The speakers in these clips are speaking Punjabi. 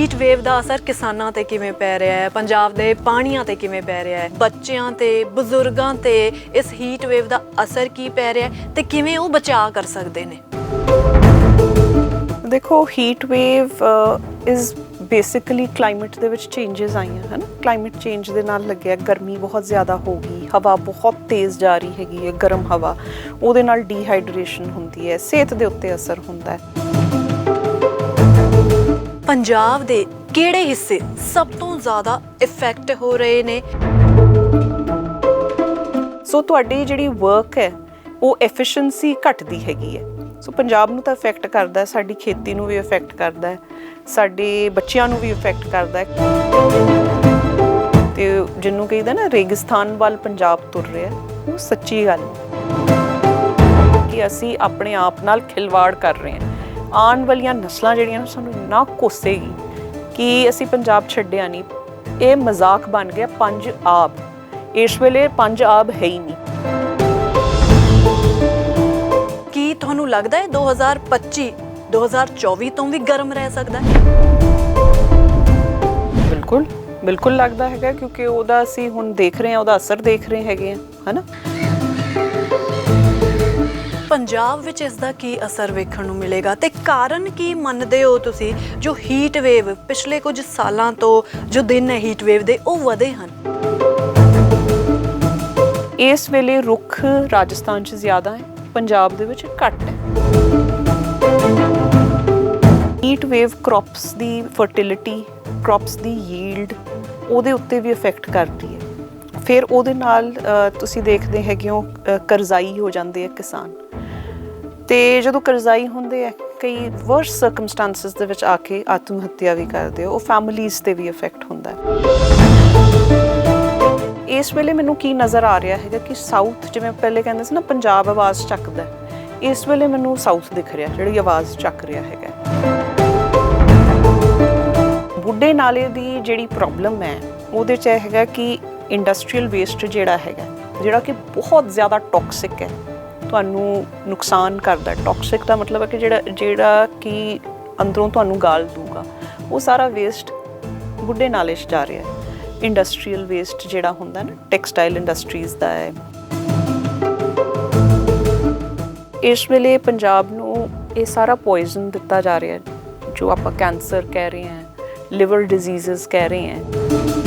ਹੀਟ ਵੇਵ ਦਾ ਅਸਰ ਕਿਸਾਨਾਂ ਤੇ ਕਿਵੇਂ ਪੈ ਰਿਹਾ ਹੈ? ਪੰਜਾਬ ਦੇ ਪਾਣੀਆਂ ਤੇ ਕਿਵੇਂ ਪੈ ਰਿਹਾ ਹੈ? ਬੱਚਿਆਂ ਤੇ, ਬਜ਼ੁਰਗਾਂ ਤੇ ਇਸ ਹੀਟ ਵੇਵ ਦਾ ਅਸਰ ਕੀ ਪੈ ਰਿਹਾ ਹੈ ਤੇ ਕਿਵੇਂ ਉਹ ਬਚਾਅ ਕਰ ਸਕਦੇ ਨੇ? ਦੇਖੋ heat wave is basically climate ਦੇ ਵਿੱਚ ਚੇਂਜਸ ਆਈਆਂ, ਹਨ? ਕਲਾਈਮੇਟ ਚੇਂਜ ਦੇ ਨਾਲ ਲੱਗਿਆ, ਗਰਮੀ ਬਹੁਤ ਜ਼ਿਆਦਾ ਹੋ ਗਈ, ਹਵਾ ਬਹੁਤ ਤੇਜ਼ ਜਾ ਰਹੀ ਹੈਗੀ ਹੈ, ਗਰਮ ਹਵਾ। ਉਹਦੇ ਨਾਲ ਡੀਹਾਈਡਰੇਸ਼ਨ ਹੁੰਦੀ ਹੈ, ਸਿਹਤ ਦੇ ਉੱਤੇ ਅਸਰ ਹੁੰਦਾ ਹੈ। ਪੰਜਾਬ ਦੇ ਕਿਹੜੇ ਹਿੱਸੇ ਸਭ ਤੋਂ ਜ਼ਿਆਦਾ ਇਫੈਕਟ ਹੋ ਰਹੇ ਨੇ? ਸੋ ਤੁਹਾਡੀ ਜਿਹੜੀ ਵਰਕ ਹੈ, ਉਹ ਐਫੀਸ਼ੀਐਂਸੀ ਘਟਦੀ ਹੈਗੀ ਹੈ। ਸੋ ਪੰਜਾਬ ਨੂੰ ਤਾਂ ਇਫੈਕਟ ਕਰਦਾ, ਸਾਡੀ ਖੇਤੀ ਨੂੰ ਵੀ ਇਫੈਕਟ ਕਰਦਾ ਸਾਡੇ ਬੱਚਿਆਂ ਨੂੰ ਵੀ ਇਫੈਕਟ ਕਰਦਾ ਹੈ। ਤੇ ਜਿਹਨੂੰ ਕਹਿੰਦਾ ਨਾ, ਰੇਗਿਸਤਾਨ ਵੱਲ ਪੰਜਾਬ ਤੁਰ ਰਿਹਾ ਉਹ ਸੱਚੀ ਗੱਲ ਕਿ ਅਸੀਂ ਆਪਣੇ ਆਪ ਨਾਲ ਖਿਲਵਾੜ ਕਰ ਰਹੇ ਹਾਂ। ਆਉਣ ਵਾਲੀਆਂ ਨਸਲਾਂ ਜਿਹੜੀਆਂ ਨੇ ਸਾਨੂੰ ਇੰਨਾ ਕੋਸੇਗੀ ਕਿ ਅਸੀਂ ਪੰਜਾਬ ਛੱਡਿਆ ਨਹੀਂ। ਇਹ ਮਜ਼ਾਕ ਬਣ ਗਿਆ ਪੰਜ ਆਬ। ਇਸ ਵੇਲੇ ਪੰਜ ਆਬ ਹੈ ਹੀ ਨਹੀਂ। ਕੀ ਤੁਹਾਨੂੰ ਲੱਗਦਾ ਹੈ 2025 2024 ਤੋਂ ਵੀ ਗਰਮ ਰਹਿ ਸਕਦਾ ਹੈ? ਬਿਲਕੁਲ ਬਿਲਕੁਲ ਲੱਗਦਾ ਹੈਗਾ ਕਿਉਂਕਿ ਉਹਦਾ ਅਸੀਂ ਹੁਣ ਦੇਖ ਰਹੇ ਹਾਂ ਉਹਦਾ ਅਸਰ ਦੇਖ ਰਹੇ ਹੈਗੇ ਆ ਹਨਾ? ਪੰਜਾਬ ਵਿੱਚ ਇਸ ਦਾ ਕੀ ਅਸਰ ਵੇਖਣ ਨੂੰ ਮਿਲੇਗਾ ਤੇ ਕਾਰਨ ਕੀ ਮੰਨਦੇ ਹੋ ਤੁਸੀਂ? ਜੋ ਹੀਟ ਵੇਵ ਪਿਛਲੇ ਕੁਝ ਸਾਲਾਂ ਤੋਂ ਜੋ ਦਿਨ ਹੈ ਹੀਟ ਵੇਵ ਦੇ, ਉਹ ਵਧੇ ਹਨ। ਇਸ ਵੇਲੇ ਰੁੱਖ ਰਾਜਸਥਾਨ 'ਚ ਜ਼ਿਆਦਾ ਹੈ, ਪੰਜਾਬ ਦੇ ਵਿੱਚ ਘੱਟ ਹੈ। ਹੀਟ ਵੇਵ ਕ੍ਰੌਪਸ ਦੀ ਫਰਟੀਲਿਟੀ ਕ੍ਰੌਪਸ ਦੀ ਯੀਲਡ ਉਹਦੇ ਉੱਤੇ ਵੀ ਇਫੈਕਟ ਕਰਦੀ ਹੈ। ਫਿਰ ਉਹਦੇ ਨਾਲ ਤੁਸੀਂ ਦੇਖਦੇ ਹੈਗੇ ਹੋ ਕਰਜ਼ਾਈ ਹੋ ਜਾਂਦੇ ਆ ਕਿਸਾਨ। ਤੇ ਜਦੋਂ ਕਰਜ਼ਾਈ ਹੁੰਦੇ ਆ, ਕਈ ਵਰਸ ਸਰਕਮਸਟੈਂਸਸ ਦੇ ਵਿੱਚ ਆ ਕੇ ਆਤਮ ਹੱਤਿਆ ਵੀ ਕਰਦੇ ਆ, ਉਹ ਫੈਮਿਲੀਜ਼ ਤੇ ਵੀ ਇਫੈਕਟ ਹੁੰਦਾ ਹੈ। ਇਸ ਵੇਲੇ ਮੈਨੂੰ ਕੀ ਨਜ਼ਰ ਆ ਰਿਹਾ ਹੈਗਾ ਕਿ ਸਾਊਥ ਜਿਵੇਂ ਪਹਿਲੇ ਕਹਿੰਦੇ ਸੀ ਨਾ, ਪੰਜਾਬ ਆਵਾਜ਼ ਚੱਕਦਾ ਇਸ ਵੇਲੇ ਮੈਨੂੰ ਸਾਊਥ ਦਿਖ ਰਿਹਾ, ਜਿਹੜੀ ਆਵਾਜ਼ ਚੱਕ ਰਿਹਾ ਹੈਗਾ ਬੁੱਢੇ ਨਾਲੇ ਦੀ ਜਿਹੜੀ ਪ੍ਰੋਬਲਮ ਹੈ, ਉਹਦੇ ਚ ਇਹ ਹੈਗਾ ਕਿ ਇੰਡਸਟਰੀਅਲ ਵੇਸਟ ਜਿਹੜਾ ਹੈਗਾ, ਜਿਹੜਾ ਕਿ ਬਹੁਤ ਜ਼ਿਆਦਾ ਟੌਕਸਿਕ ਹੈ। ਤੁਹਾਨੂੰ ਨੁਕਸਾਨ ਕਰਦਾ ਟੌਕਸਿਕ ਦਾ ਮਤਲਬ ਹੈ ਕਿ ਜਿਹੜਾ ਜਿਹੜਾ ਕਿ ਅੰਦਰੋਂ ਤੁਹਾਨੂੰ ਗਾਲ ਦੂਗਾ ਉਹ ਸਾਰਾ ਵੇਸਟ ਬੁੱਢੇ ਨਾਲੇ 'ਚ ਜਾ ਰਿਹਾ ਹੈ। ਇੰਡਸਟਰੀਅਲ ਵੇਸਟ ਜਿਹੜਾ ਹੁੰਦਾ ਨਾ ਟੈਕਸਟਾਈਲ ਇੰਡਸਟਰੀਜ਼ ਦਾ ਹੈ। ਇਸ ਵੇਲੇ ਪੰਜਾਬ ਨੂੰ ਇਹ ਸਾਰਾ ਪੋਇਜ਼ਨ ਦਿੱਤਾ ਜਾ ਰਿਹਾ ਹੈ, ਜੋ ਆਪਾਂ ਕੈਂਸਰ ਕਹਿ ਰਹੇ ਹਾਂ ਲਿਵਰ ਡਿਜ਼ੀਜ਼ਸ ਕਹਿ ਰਹੇ ਹਾਂ।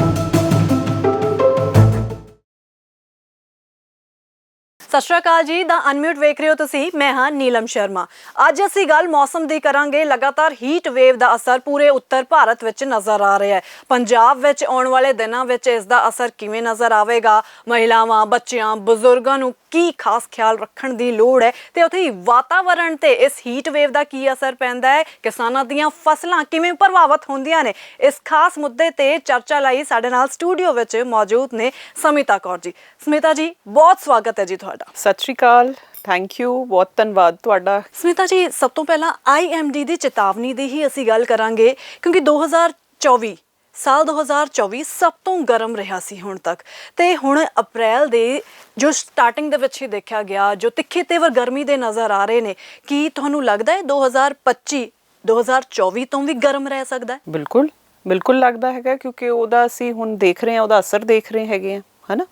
ਸਤਿ ਸ਼੍ਰੀ ਅਕਾਲ ਜੀ, ਦਾ ਅਨਮਿਊਟ ਵੇਖ ਰਹੇ ਹੋ ਤੁਸੀਂ। ਮੈਂ ਹਾਂ ਨੀਲਮ ਸ਼ਰਮਾ। ਅੱਜ ਅਸੀਂ ਗੱਲ ਮੌਸਮ ਦੀ ਕਰਾਂਗੇ। ਲਗਾਤਾਰ ਹੀਟ ਵੇਵ ਦਾ ਅਸਰ ਪੂਰੇ ਉੱਤਰ ਭਾਰਤ ਵਿੱਚ ਨਜ਼ਰ ਆ ਰਿਹਾ ਹੈ। ਪੰਜਾਬ ਵਿੱਚ ਆਉਣ ਵਾਲੇ ਦਿਨਾਂ ਵਿੱਚ ਇਸ ਦਾ ਅਸਰ ਕਿਵੇਂ ਨਜ਼ਰ ਆਵੇਗਾ? ਮਹਿਲਾਵਾਂ, ਬੱਚਿਆਂ, ਬਜ਼ੁਰਗਾਂ ਨੂੰ ਕੀ ਖਾਸ ਖਿਆਲ ਰੱਖਣ ਦੀ ਲੋੜ ਹੈ? ਤੇ ਉੱਥੇ ਹੀ ਵਾਤਾਵਰਣ ਤੇ ਇਸ ਹੀਟ ਵੇਵ ਦਾ ਕੀ ਅਸਰ ਪੈਂਦਾ ਹੈ? ਕਿਸਾਨਾਂ ਦੀਆਂ ਫਸਲਾਂ ਕਿਵੇਂ ਪ੍ਰਭਾਵਿਤ ਹੁੰਦੀਆਂ ਨੇ? ਇਸ ਖਾਸ ਮੁੱਦੇ ਤੇ ਚਰਚਾ ਲਈ ਸਾਡੇ ਨਾਲ ਸਟੂਡੀਓ ਵਿੱਚ ਮੌਜੂਦ ਨੇ ਸਮਿਤਾ ਕੌਰ ਜੀ। ਸਮਿਤਾ ਜੀ ਬਹੁਤ ਸਵਾਗਤ ਹੈ ਜੀ ਤੁਹਾਡਾ। ਸਤਿ ਸ਼੍ਰੀ ਅਕਾਲ। ਥੈਂਕ ਯੂ ਬਹੁਤ ਧੰਨਵਾਦ ਤੁਹਾਡਾ। ਸਮਿਤਾ ਜੀ ਸਭ ਤੋਂ ਪਹਿਲਾਂ IMD ਦੀ ਚੇਤਾਵਨੀ ਦੀ ਹੀ ਅਸੀਂ ਗੱਲ ਕਰਾਂਗੇ ਕਿਉਂਕਿ 2024 ਸਾਲ 2024 ਸਭ ਤੋਂ ਗਰਮ ਰਿਹਾ ਸੀ ਹੁਣ ਤੱਕ। ਤੇ ਹੁਣ ਅਪ੍ਰੈਲ ਦੇ ਜੋ ਸਟਾਰਟਿੰਗ ਦੇ ਵਿੱਚ ਹੀ ਦੇਖਿਆ ਗਿਆ ਜੋ ਤਿੱਖੇ ਤੇਵਰ ਗਰਮੀ ਦੇ ਨਜ਼ਰ ਆ ਰਹੇ ਨੇ ਕੀ ਤੁਹਾਨੂੰ ਲੱਗਦਾ ਹੈ 2025 2024 ਤੋਂ ਵੀ ਗਰਮ ਰਹਿ ਸਕਦਾ ਹੈ? ਬਿਲਕੁਲ ਬਿਲਕੁਲ ਲੱਗਦਾ ਹੈਗਾ ਕਿਉਂਕਿ ਉਹਦਾ ਅਸੀਂ ਹੁਣ ਦੇਖ ਰਹੇ ਹਾਂ ਉਹਦਾ ਅਸਰ ਦੇਖ ਰਹੇ ਹੈਗੇ ਆ ਹਨਾ?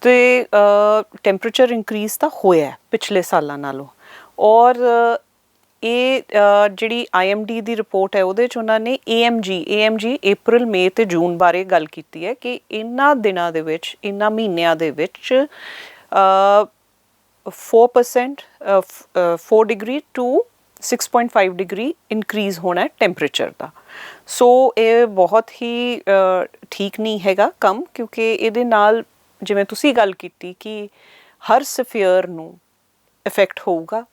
ਤੇ ਟੈਂਪਰੇਚਰ ਇਨਕਰੀਜ਼ ਤਾਂ ਹੋਇਆ ਪਿਛਲੇ ਸਾਲਾਂ ਨਾਲੋਂ। ਔਰ ਅ, ਇਹ ਅ, ਜਿਹੜੀ IMD ਦੀ ਰਿਪੋਰਟ ਹੈ ਉਹਦੇ ਚ ਉਹਨਾਂ ਨੇ AMG AMG April May ਤੇ ਜੂਨ ਬਾਰੇ ਗੱਲ ਕੀਤੀ ਹੈ ਕਿ ਇਹਨਾਂ ਦਿਨਾਂ ਦੇ ਵਿੱਚ ਇਹਨਾਂ ਮਹੀਨਿਆਂ ਦੇ ਵਿੱਚ ਅ 4% ਅ, ਫ- uh, 4 degree to 6.5 degree increase ਹੋਣਾ ਹੈ ਟੈਂਪਰੇਚਰ ਦਾ। ਸੋ ਇਹ ਬਹੁਤ ਹੀ ਠੀਕ ਨਹੀਂ ਹੈਗਾ ਕੰਮ ਕਿਉਂਕਿ ਇਹਦੇ ਨਾਲ ਜਿਵੇਂ ਤੁਸੀਂ ਗੱਲ ਕੀਤੀ ਕਿ ਹਰ ਸਫੀਅਰ ਨੂੰ ਇਫੈਕਟ ਹੋਊਗਾ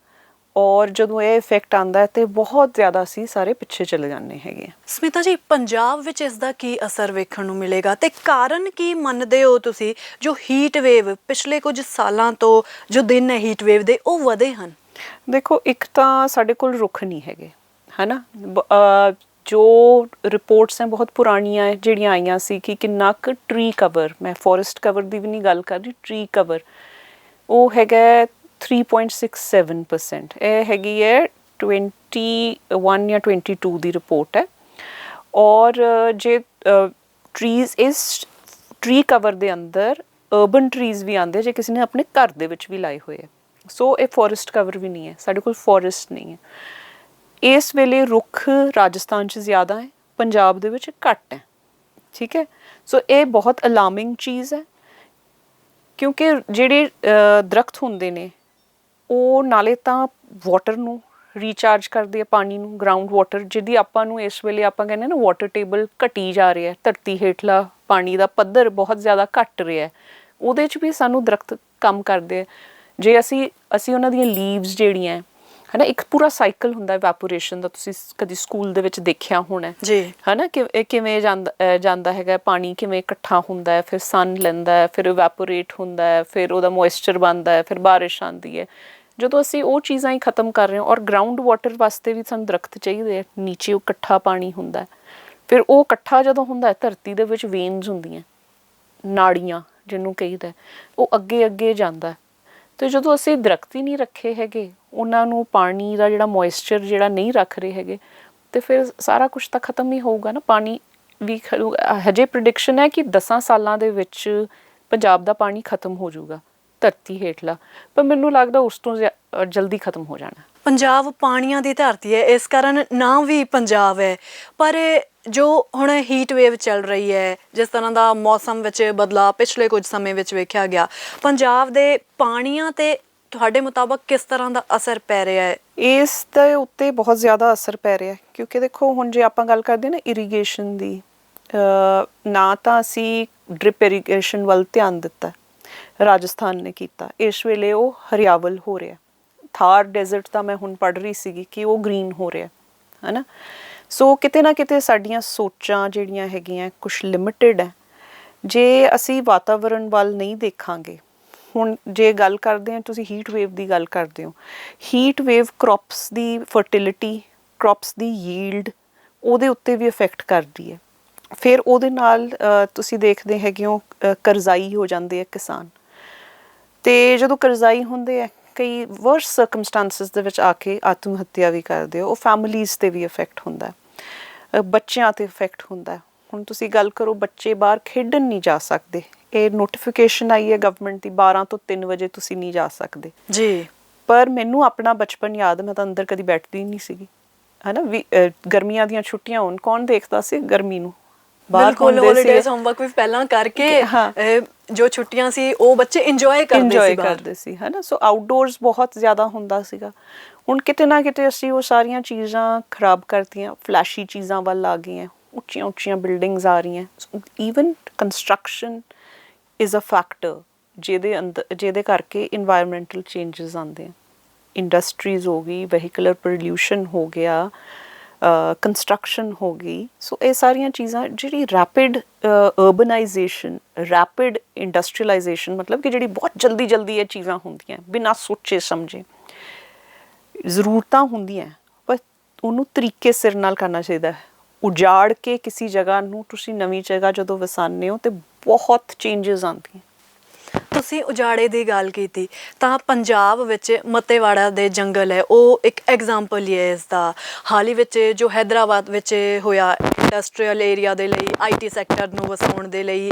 ਔਰ ਜਦੋਂ ਇਹ ਇਫੈਕਟ ਆਂਦਾ ਹੈ ਤੇ ਬਹੁਤ ਜ਼ਿਆਦਾ ਅਸੀਂ ਸਾਰੇ ਪਿੱਛੇ ਚਲੇ ਜਾਂਦੇ ਹੈਗੇ ਸਮਿਤਾ ਜੀ ਪੰਜਾਬ ਵਿੱਚ ਇਸ ਦਾ ਕੀ ਅਸਰ ਵੇਖਣ ਨੂੰ ਮਿਲੇਗਾ? ਤੇ ਕਾਰਨ ਕੀ ਮੰਨਦੇ ਹੋ ਤੁਸੀਂ ਜੋ ਹੀਟ ਵੇਵ ਪਿਛਲੇ ਕੁਝ ਸਾਲਾਂ ਤੋਂ ਜੋ ਦਿਨ ਹੈ ਹੀਟ ਵੇਵ ਦੇ ਉਹ ਵਧੇ ਹਨ? ਦੇਖੋ ਇੱਕ ਤਾਂ ਸਾਡੇ ਕੋਲ ਰੁੱਖ ਨਹੀਂ ਹੈਗੇ ਹਨਾ? ਜੋ ਰਿਪੋਰਟਸ ਹੈ, ਬਹੁਤ ਪੁਰਾਣੀਆਂ ਹੈ, ਜਿਹੜੀਆਂ ਆਈਆਂ ਸੀ ਕਿ ਕਿੰਨਾ ਕੁ ਟਰੀ ਕਵਰ ਮੈਂ ਫੋਰੈਸਟ ਕਵਰ ਦੀ ਵੀ ਨਹੀਂ ਗੱਲ ਕਰ ਰਹੀ ਟਰੀ ਕਵਰ ਉਹ ਹੈਗਾ ਹੈ 3.67% ਇਹ ਹੈਗੀ ਹੈ 21 ਜਾਂ 22 ਦੀ ਰਿਪੋਰਟ ਹੈ। ਔਰ ਜੇ ਟਰੀਜ਼ ਇਸ ਟਰੀ ਕਵਰ ਦੇ ਅੰਦਰ ਅਰਬਨ ਟਰੀਜ਼ ਵੀ ਆਉਂਦੇ ਜੇ ਕਿਸੇ ਨੇ ਆਪਣੇ ਘਰ ਦੇ ਵਿੱਚ ਵੀ ਲਾਏ ਹੋਏ ਹੈ ਸੋ ਇਹ ਫੋਰੈਸਟ ਕਵਰ ਵੀ ਨਹੀਂ ਹੈ, ਸਾਡੇ ਕੋਲ ਫੋਰੈਸਟ ਨਹੀਂ ਹੈ। ਇਸ ਵੇਲੇ ਰੁੱਖ ਰਾਜਸਥਾਨ 'ਚ ਜ਼ਿਆਦਾ ਹੈ ਪੰਜਾਬ ਦੇ ਵਿੱਚ ਘੱਟ ਹੈ। ਠੀਕ ਹੈ? ਸੋ ਇਹ ਬਹੁਤ ਅਲਾਰਮਿੰਗ ਚੀਜ਼ ਹੈ ਕਿਉਂਕਿ ਜਿਹੜੇ ਅ, ਦਰਖਤ ਹੁੰਦੇ ਨੇ ਉਹ ਨਾਲੇ ਤਾਂ ਵਾਟਰ ਨੂੰ ਰੀਚਾਰਜ ਕਰਦੇ ਆ ਪਾਣੀ ਨੂੰ ਗਰਾਊਂਡ ਵਾਟਰ ਜਿਹਦੀ ਆਪਾਂ ਨੂੰ ਇਸ ਵੇਲੇ ਆਪਾਂ ਕਹਿੰਦੇ ਨਾ ਵਾਟਰ ਟੇਬਲ ਘਟੀ ਜਾ ਰਿਹਾ ਹੈ ਧਰਤੀ ਹੇਠਲਾ ਪਾਣੀ ਦਾ ਪੱਧਰ ਬਹੁਤ ਜ਼ਿਆਦਾ ਘਟ ਰਿਹਾ ਹੈ। ਉਹਦੇ 'ਚ ਵੀ ਸਾਨੂੰ ਦਰਖਤ ਕੰਮ ਕਰਦੇ ਆ। ਜੇ ਅਸੀਂ ਅਸੀਂ ਉਹਨਾਂ ਦੀਆਂ ਲੀਵਸ ਜਿਹੜੀਆਂ ਹਨਾ ਇੱਕ ਪੂਰਾ ਸਾਈਕਲ ਹੁੰਦਾ ਇਵੈਪੋਰੇਸ਼ਨ ਦਾ ਤੁਸੀਂ ਕਦੀ ਸਕੂਲ ਦੇ ਵਿੱਚ ਦੇਖਿਆ ਹੋਣਾ ਹੈ। ਜੀ ਹਨਾ ਕਿ ਇਹ ਕਿਵੇਂ ਜਾਂਦਾ ਜਾਂਦਾ ਹੈਗਾ ਪਾਣੀ ਕਿਵੇਂ ਇਕੱਠਾ ਹੁੰਦਾ ਹੈ ਫਿਰ ਸਨ ਲੈਂਦਾ ਹੈ ਫਿਰ ਇਵੈਪੋਰੇਟ ਹੁੰਦਾ ਹੈ ਫਿਰ ਉਹਦਾ ਮੋਇਸਚਰ ਬਣਦਾ ਹੈ ਫਿਰ ਬਾਰਿਸ਼ ਆਉਂਦੀ ਹੈ ਜਦੋਂ ਅਸੀਂ ਉਹ ਚੀਜ਼ਾਂ ਹੀ ਖਤਮ ਕਰ ਰਹੇ ਹਾਂ ਔਰ ਗਰਾਊਂਡ ਵਾਟਰ ਵਾਸਤੇ ਵੀ ਸਾਨੂੰ ਦਰਖਤ ਚਾਹੀਦੇ ਆ ਨੀਚੇ ਉਹ ਇਕੱਠਾ ਪਾਣੀ ਹੁੰਦਾ ਹੈ ਫਿਰ ਉਹ ਇਕੱਠਾ ਜਦੋਂ ਹੁੰਦਾ ਹੈ ਧਰਤੀ ਦੇ ਵਿੱਚ ਵੇਨਸ ਹੁੰਦੀਆਂ ਨਾੜੀਆਂ ਜਿਹਨੂੰ ਕਹੀਦਾ ਉਹ ਅੱਗੇ ਅੱਗੇ ਜਾਂਦਾ। ਤੇ ਜਦੋਂ ਅਸੀਂ ਦਰਖਤ ਹੀ ਨਹੀਂ ਰੱਖੇ ਹੈਗੇ ਉਹਨਾਂ ਨੂੰ ਪਾਣੀ ਦਾ ਜਿਹੜਾ ਮੋਇਸਚਰ ਜਿਹੜਾ ਨਹੀਂ ਰੱਖ ਰਹੇ ਹੈਗੇ, ਤੇ ਫਿਰ ਸਾਰਾ ਕੁਝ ਤਾਂ ਖਤਮ ਹੀ ਹੋਊਗਾ ਨਾ, ਪਾਣੀ ਵੀ ਖਰੂ- ਹਜੇ ਪ੍ਰੈਡਿਕਸ਼ਨ ਹੈ ਕਿ 10 ਸਾਲਾਂ ਦੇ ਵਿੱਚ ਪੰਜਾਬ ਦਾ ਪਾਣੀ ਖਤਮ ਹੋ ਜਾਊਗਾ, ਧਰਤੀ ਹੇਠਲਾ। ਪਰ ਮੈਨੂੰ ਲੱਗਦਾ ਉਸ ਤੋਂ ਜਲਦੀ ਖਤਮ ਹੋ ਜਾਣਾ। ਪੰਜਾਬ ਪਾਣੀਆਂ ਦੀ ਧਰਤੀ ਹੈ, ਇਸ ਕਾਰਨ ਨਾਂ ਵੀ ਪੰਜਾਬ ਹੈ। ਪਰ ਜੋ ਹੁਣ ਹੀਟ ਵੇਵ ਚੱਲ ਰਹੀ ਹੈ, ਜਿਸ ਤਰ੍ਹਾਂ ਦਾ ਮੌਸਮ ਵਿੱਚ ਬਦਲਾਅ ਪਿਛਲੇ ਕੁਝ ਸਮੇਂ ਵਿੱਚ ਵੇਖਿਆ ਗਿਆ, ਪੰਜਾਬ ਦੇ ਪਾਣੀਆਂ ਤੇ ਤੁਹਾਡੇ ਮੁਤਾਬਕ ਕਿਸ ਤਰ੍ਹਾਂ ਦਾ ਅਸਰ ਪੈ ਰਿਹਾ ਹੈ? ਇਸ ਦੇ ਉੱਤੇ ਬਹੁਤ ਜ਼ਿਆਦਾ ਅਸਰ ਪੈ ਰਿਹਾ ਹੈ, ਕਿਉਂਕਿ ਦੇਖੋ, ਹੁਣ ਜੇ ਆਪਾਂ ਗੱਲ ਕਰਦੇ ਨਾ ਇਰੀਗੇਸ਼ਨ ਦੀ ਨਾ ਤਾਂ ਅਸੀਂ ਡ੍ਰਿਪ ਇਰੀਗੇਸ਼ਨ ਵੱਲ ਧਿਆਨ ਦਿੱਤਾ ਰਾਜਸਥਾਨ ਨੇ ਕੀਤਾ। ਇਸ ਵੇਲੇ ਉਹ ਹਰਿਆਵਲ ਹੋ ਰਿਹਾ ਥਾਰ ਡੈਜ਼ਰਟ ਤਾਂ ਮੈਂ ਹੁਣ ਪੜ੍ਹ ਰਹੀ ਸੀਗੀ ਕਿ ਉਹ ਗ੍ਰੀਨ ਹੋ ਰਿਹਾ ਹੈਨਾ? ਸੋ ਕਿਤੇ ਨਾ ਕਿਤੇ ਸਾਡੀਆਂ ਸੋਚਾਂ ਜਿਹੜੀਆਂ ਹੈਗੀਆਂ ਕੁਝ ਲਿਮਿਟਿਡ ਹੈ। ਜੇ ਅਸੀਂ ਵਾਤਾਵਰਣ ਵੱਲ ਨਹੀਂ ਦੇਖਾਂਗੇ ਹੁਣ ਜੇ ਗੱਲ ਕਰਦੇ ਹਾਂ, ਤੁਸੀਂ ਹੀਟ ਵੇਵ ਦੀ ਗੱਲ ਕਰਦੇ ਹੋ। ਹੀਟ ਵੇਵ ਕ੍ਰੌਪਸ ਦੀ ਫਰਟੀਲਿਟੀ ਕ੍ਰੌਪਸ ਦੀ ਯੀਲਡ ਉਹਦੇ ਉੱਤੇ ਵੀ ਇਫੈਕਟ ਕਰਦੀ ਹੈ। ਫਿਰ ਉਹਦੇ ਨਾਲ ਤੁਸੀਂ ਦੇਖਦੇ ਹੈਗੇ ਹੋ ਕਰਜ਼ਾਈ ਹੋ ਜਾਂਦੇ ਆ ਕਿਸਾਨ। ਤੇ ਜਦੋਂ ਕਰਜ਼ਾਈ ਹੁੰਦੇ ਆ ਕਈ ਵਰਸ ਸਰਕਮਸਟੈਂਸਸ ਦੇ ਵਿੱਚ ਆ ਕੇ ਆਤਮ ਹੱਤਿਆ ਵੀ ਕਰਦੇ ਆ। ਉਹ ਫੈਮਿਲੀਜ਼ ਤੇ ਵੀ ਇਫੈਕਟ ਹੁੰਦਾ ਬੱਚਿਆਂ ਤੇ ਇਫੈਕਟ ਹੁੰਦਾ ਹੁਣ ਤੁਸੀਂ ਗੱਲ ਕਰੋ, ਬੱਚੇ ਬਾਹਰ ਖੇਡਣ ਨਹੀਂ ਜਾ ਸਕਦੇ। ਇਹ ਨੋਟੀਫਿਕੇਸ਼ਨ ਆਈ ਹੈ ਗਵਰਨਮੈਂਟ ਦੀ 12 ਤੋਂ 3 ਵਜੇ ਤੁਸੀਂ ਨਹੀਂ ਜਾ ਸਕਦੇ। ਜੀ। ਪਰ ਮੈਨੂੰ ਆਪਣਾ ਬਚਪਨ ਯਾਦ ਮੈਂ ਤਾਂ ਅੰਦਰ ਕਦੀ ਬੈਠਦੀ ਨਹੀਂ ਸੀਗੀ। ਹਨਾ ਗਰਮੀਆਂ ਦੀਆਂ ਛੁੱਟੀਆਂ ਹੋਣ ਕੌਣ ਦੇਖਦਾ ਸੀ ਗਰਮੀ ਨੂੰ? ਬਿਲਕੁਲ ਹੁੰਦੇ ਸੀ, ਹੋਮਵਰਕ ਵੀ ਪਹਿਲਾਂ ਕਰਕੇ ਜੋ ਛੁੱਟੀਆਂ ਸੀ ਉਹ ਬੱਚੇ ਇੰਜੋਏ ਕਰਦੇ ਸੀ ਇੰਜੋਏ ਬਾਹਰ। ਕਰਦੇ ਸੀ ਹਨਾ। ਸੋ ਆਊਟਡੋਰਸ ਬਹੁਤ ਜ਼ਿਆਦਾ ਹੁੰਦਾ ਸੀਗਾ। ਹੁਣ ਕਿਤੇ ਨਾ ਕਿਤੇ ਅਸੀਂ ਉਹ ਸਾਰੀਆਂ ਚੀਜ਼ਾਂ ਖਰਾਬ ਕਰਤੀਆਂ ਫਲੈਸ਼ੀ ਚੀਜ਼ਾਂ ਵੱਲ ਆ ਗਈਆਂ ਉੱਚੀਆਂ ਉੱਚੀਆਂ ਬਿਲਡਿੰਗਸ ਆ ਰਹੀਆਂ। Even construction is a factor ਜਿਹਦੇ ਅੰਦਰ ਜਿਹਦੇ ਕਰਕੇ এনवायरमेंटल ਚੇਂਜਸ ਆਉਂਦੇ ਆ। ਇੰਡਸਟਰੀਜ਼ ਹੋ ਗਈ ਵਹੀਕਲਰ ਪੋਲੂਸ਼ਨ ਹੋ ਗਿਆ ਕੰਸਟਰਕਸ਼ਨ ਹੋ ਗਈ। ਸੋ ਇਹ ਸਾਰੀਆਂ ਚੀਜ਼ਾਂ ਜਿਹੜੀ ਰੈਪਿਡ ਅਰਬਨਾਈਜੇਸ਼ਨ ਰੈਪਿਡ ਇੰਡਸਟਰੀਲਾਈਜੇਸ਼ਨ ਮਤਲਬ ਕਿ ਜਿਹੜੀ ਬਹੁਤ ਜਲਦੀ ਜਲਦੀ ਇਹ ਚੀਜ਼ਾਂ ਹੁੰਦੀਆਂ, ਬਿਨਾਂ ਸੋਚੇ, ਸਮਝੇ। ਜ਼ਰੂਰਤਾਂ ਹੁੰਦੀਆਂ, ਪਰ ਉਹਨੂੰ ਤਰੀਕੇ ਸਿਰ ਨਾਲ ਕਰਨਾ ਚਾਹੀਦਾ ਹੈ। ਉਜਾੜ ਕੇ ਕਿਸੇ ਜਗ੍ਹਾ ਨੂੰ ਤੁਸੀਂ ਨਵੀਂ ਜਗ੍ਹਾ ਜਦੋਂ ਵਸਾਉਂਦੇ ਹੋ ਤੇ ਬਹੁਤ ਚੇਂजेस ਆਉਂਦੀਆਂ। ਤੁਸੀਂ ਉਜਾੜੇ ਦੀ ਗੱਲ ਕੀਤੀ, ਤਾਂ ਪੰਜਾਬ ਵਿੱਚ ਮਤੇਵਾੜਾ ਦੇ ਜੰਗਲ ਹੈ। ਉਹ ਇੱਕ ਐਗਜ਼ਾਮਪਲ ਹੀ ਹੈ ਇਸ ਦਾ ਹਾਲ ਹੀ ਵਿੱਚ ਜੋ ਹੈਦਰਾਬਾਦ ਵਿੱਚ ਹੋਇਆ ਇੰਡਸਟਰੀਅਲ ਏਰੀਆ ਦੇ ਲਈ ਆਈਟੀ ਸੈਕਟਰ ਨੂੰ ਵਸਾਉਣ ਦੇ ਲਈ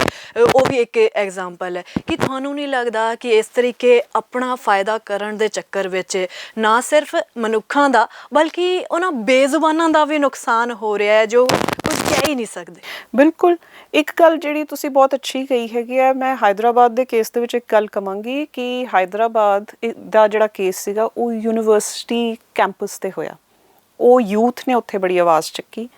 ਉਹ ਵੀ ਇੱਕ ਐਗਜ਼ਾਮਪਲ ਹੈ। ਕਿ ਤੁਹਾਨੂੰ ਨਹੀਂ ਲੱਗਦਾ ਕਿ ਇਸ ਤਰੀਕੇ ਆਪਣਾ ਫਾਇਦਾ ਕਰਨ ਦੇ ਚੱਕਰ ਵਿੱਚ ਨਾ ਸਿਰਫ ਮਨੁੱਖਾਂ ਦਾ, ਬਲਕਿ ਉਹਨਾਂ ਬੇਜ਼ੁਬਾਨਾਂ ਦਾ ਵੀ ਨੁਕਸਾਨ ਹੋ ਰਿਹਾ ਹੈ, ਜੋ ਕੁਝ ਕਹਿ ਹੀ ਨਹੀਂ ਸਕਦੇ। ਬਿਲਕੁਲ। ਇੱਕ ਗੱਲ ਜਿਹੜੀ ਤੁਸੀਂ ਬਹੁਤ ਅੱਛੀ ਕਹੀ ਹੈਗੀ ਆ ਮੈਂ ਹਾਈਦਰਾਬਾਦ ਦੇ ਕੇਸ ਦੇ ਵਿੱਚ ਇੱਕ ਗੱਲ ਕਵਾਂਗੀ ਕਿ ਹਾਈਦਰਾਬਾਦ ਦਾ ਜਿਹੜਾ ਕੇਸ ਸੀਗਾ, ਉਹ ਯੂਨੀਵਰਸਿਟੀ ਕੈਂਪਸ ਤੇ ਹੋਇਆ। ਉਹ ਯੂਥ ਨੇ ਉੱਥੇ ਬੜੀ ਆਵਾਜ਼ ਚੱਕੀ।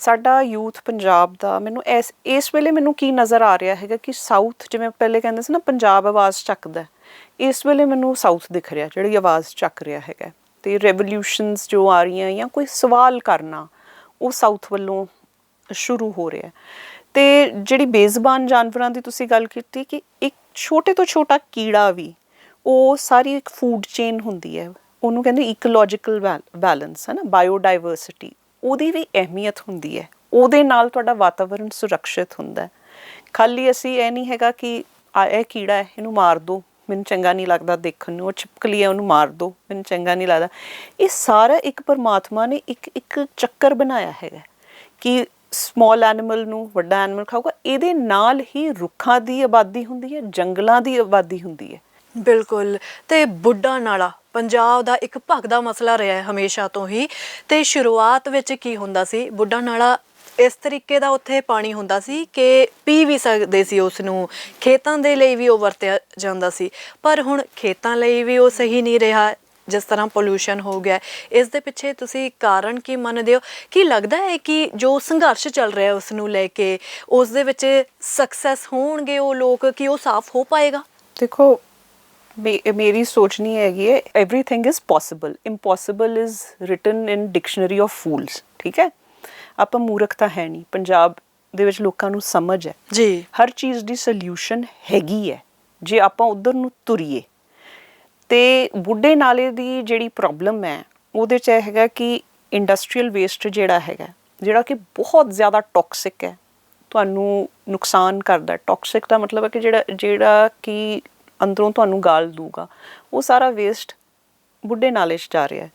ਸਾਡਾ ਯੂਥ ਪੰਜਾਬ ਦਾ, ਮੈਨੂੰ ਇਸ ਇਸ ਵੇਲੇ ਮੈਨੂੰ ਕੀ ਨਜ਼ਰ ਆ ਰਿਹਾ ਹੈਗਾ ਕਿ ਸਾਊਥ ਜਿਵੇਂ ਪਹਿਲੇ ਕਹਿੰਦੇ ਸੀ ਨਾ, ਪੰਜਾਬ ਆਵਾਜ਼ ਚੱਕਦਾ ਇਸ ਵੇਲੇ ਮੈਨੂੰ ਸਾਊਥ ਦਿਖ ਰਿਹਾ, ਜਿਹੜੀ ਆਵਾਜ਼ ਚੱਕ ਰਿਹਾ ਹੈਗਾ। ਤੇ ਰੈਵੋਲੂਸ਼ਨਸ ਜੋ ਆ ਰਹੀਆਂ ਜਾਂ ਕੋਈ ਸਵਾਲ ਕਰਨਾ, ਉਹ ਸਾਊਥ ਵੱਲੋਂ ਸ਼ੁਰੂ ਹੋ ਰਿਹਾ ਹੈ। ਤੇ ਜਿਹੜੀ ਬੇਜ਼ਬਾਨ ਜਾਨਵਰਾਂ ਦੀ ਤੁਸੀਂ ਗੱਲ ਕੀਤੀ ਕਿ ਇੱਕ ਛੋਟੇ ਤੋਂ ਛੋਟਾ ਕੀੜਾ ਵੀ, ਉਹ ਸਾਰੀ ਇੱਕ ਫੂਡ ਚੇਨ ਹੁੰਦੀ ਹੈ। ਉਹਨੂੰ ਕਹਿੰਦੇ ਇਕੋਲੋਜੀਕਲ ਬੈਲੈਂਸ ਹੈ ਨਾ ਬਾਇਓਡਾਈਵਰਸਿਟੀ ਉਹਦੀ ਵੀ ਅਹਿਮੀਅਤ ਹੁੰਦੀ ਹੈ। ਉਹਦੇ ਨਾਲ ਤੁਹਾਡਾ ਵਾਤਾਵਰਣ ਸੁਰੱਖਿਅਤ ਹੁੰਦਾ ਹੈ। ਖਾਲੀ ਅਸੀਂ ਇਹ ਨਹੀਂ ਹੈਗਾ ਕਿ ਆ, ਇਹ ਕੀੜਾ ਹੈ, ਇਹਨੂੰ ਮਾਰ ਦਿਓ ਮੈਨੂੰ ਚੰਗਾ ਨਹੀਂ ਲੱਗਦਾ ਦੇਖਣ ਨੂੰ, ਉਹ ਛਿਪਕਲੀ ਹੈ, ਉਹਨੂੰ ਮਾਰ ਦਿਓ ਮੈਨੂੰ ਚੰਗਾ ਨਹੀਂ ਲੱਗਦਾ। ਇਹ ਸਾਰਾ ਇੱਕ ਪਰਮਾਤਮਾ ਨੇ ਇੱਕ ਇੱਕ ਚੱਕਰ ਬਣਾਇਆ ਹੈਗਾ ਕਿ ਸਮਾਲ ਐਨੀਮਲ ਨੂੰ, ਵੱਡਾ ਐਨੀਮਲ ਖਾਊਗਾ, ਇਹਦੇ ਨਾਲ ਹੀ ਰੁੱਖਾਂ ਦੀ ਆਬਾਦੀ ਹੁੰਦੀ ਹੈ, ਜੰਗਲਾਂ ਦੀ ਆਬਾਦੀ ਹੁੰਦੀ ਹੈ। ਬਿਲਕੁਲ। ਤੇ ਬੁੱਢਾ ਨਾਲਾ, ਪੰਜਾਬ ਦਾ ਇੱਕ ਭਗਦਾ ਮਸਲਾ ਰਿਹਾ ਹੈ ਹਮੇਸ਼ਾ ਤੋਂ ਹੀ। ਤੇ ਸ਼ੁਰੂਆਤ ਵਿੱਚ ਕੀ ਹੁੰਦਾ ਸੀ? ਬੁੱਢਾ ਨਾਲਾ ਇਸ ਤਰੀਕੇ ਦਾ ਉੱਥੇ ਪਾਣੀ ਹੁੰਦਾ ਸੀ ਕਿ ਪੀ ਵੀ ਸਕਦੇ ਸੀ ਉਸ ਨੂੰ ਖੇਤਾਂ ਦੇ ਲਈ ਵੀ ਉਹ ਵਰਤਿਆ ਜਾਂਦਾ ਸੀ। ਪਰ ਹੁਣ ਖੇਤਾਂ ਲਈ ਵੀ ਉਹ ਸਹੀ ਨਹੀਂ ਰਿਹਾ ਜਿਸ ਤਰ੍ਹਾਂ ਪੋਲੂਸ਼ਨ ਹੋ ਗਿਆ ਹੈ। ਇਸ ਦੇ ਪਿੱਛੇ ਤੁਸੀਂ ਕਾਰਨ ਕੀ ਮੰਨਦੇ ਹੋ ਕੀ ਲੱਗਦਾ ਹੈ ਕਿ ਜੋ ਸੰਘਰਸ਼ ਚੱਲ ਰਿਹਾ ਉਸ ਨੂੰ ਲੈ ਕੇ ਉਸ ਦੇ ਵਿੱਚ ਸਕਸੈਸ ਹੋਣਗੇ ਉਹ ਲੋਕ ਕਿ ਉਹ ਸਾਫ਼ ਹੋ ਪਾਏਗਾ ਦੇਖੋ ਮੇ- ਮੇਰੀ ਸੋਚ ਨਹੀਂ ਹੈਗੀ ਹੈ everything is possible impossible is written in dictionary of fools ਠੀਕ ਹੈ ਆਪਾਂ ਮੂਰਖ ਤਾਂ ਹੈ ਨਹੀਂ ਪੰਜਾਬ ਦੇ ਵਿੱਚ ਲੋਕਾਂ ਨੂੰ ਸਮਝ ਹੈ ਜੀ ਹਰ ਚੀਜ਼ ਦੀ ਸੋਲੂਸ਼ਨ ਹੈਗੀ ਹੈ ਜੇ ਆਪਾਂ ਉਧਰ ਨੂੰ ਤੁਰੀਏ ਤੇ ਬੁੱਢੇ ਨਾਲੇ ਦੀ ਜਿਹੜੀ ਪ੍ਰੋਬਲਮ ਹੈ, ਉਹਦੇ ਚ ਇਹ ਹੈਗਾ ਕਿ ਇੰਡਸਟਰੀਅਲ ਵੇਸਟ ਜਿਹੜਾ ਹੈਗਾ, ਜਿਹੜਾ ਕਿ ਬਹੁਤ ਜ਼ਿਆਦਾ ਟੌਕਸਿਕ ਹੈ, ਤੁਹਾਨੂੰ ਨੁਕਸਾਨ ਕਰਦਾ ਟੌਕਸਿਕ ਦਾ ਮਤਲਬ ਹੈ ਕਿ ਜਿਹੜਾ ਜਿਹੜਾ ਕਿ ਅੰਦਰੋਂ ਤੁਹਾਨੂੰ ਗਾਲ ਦੂਗਾ ਉਹ ਸਾਰਾ ਵੇਸਟ ਬੁੱਢੇ ਨਾਲੇ 'ਚ ਜਾ ਰਿਹਾ ਹੈ।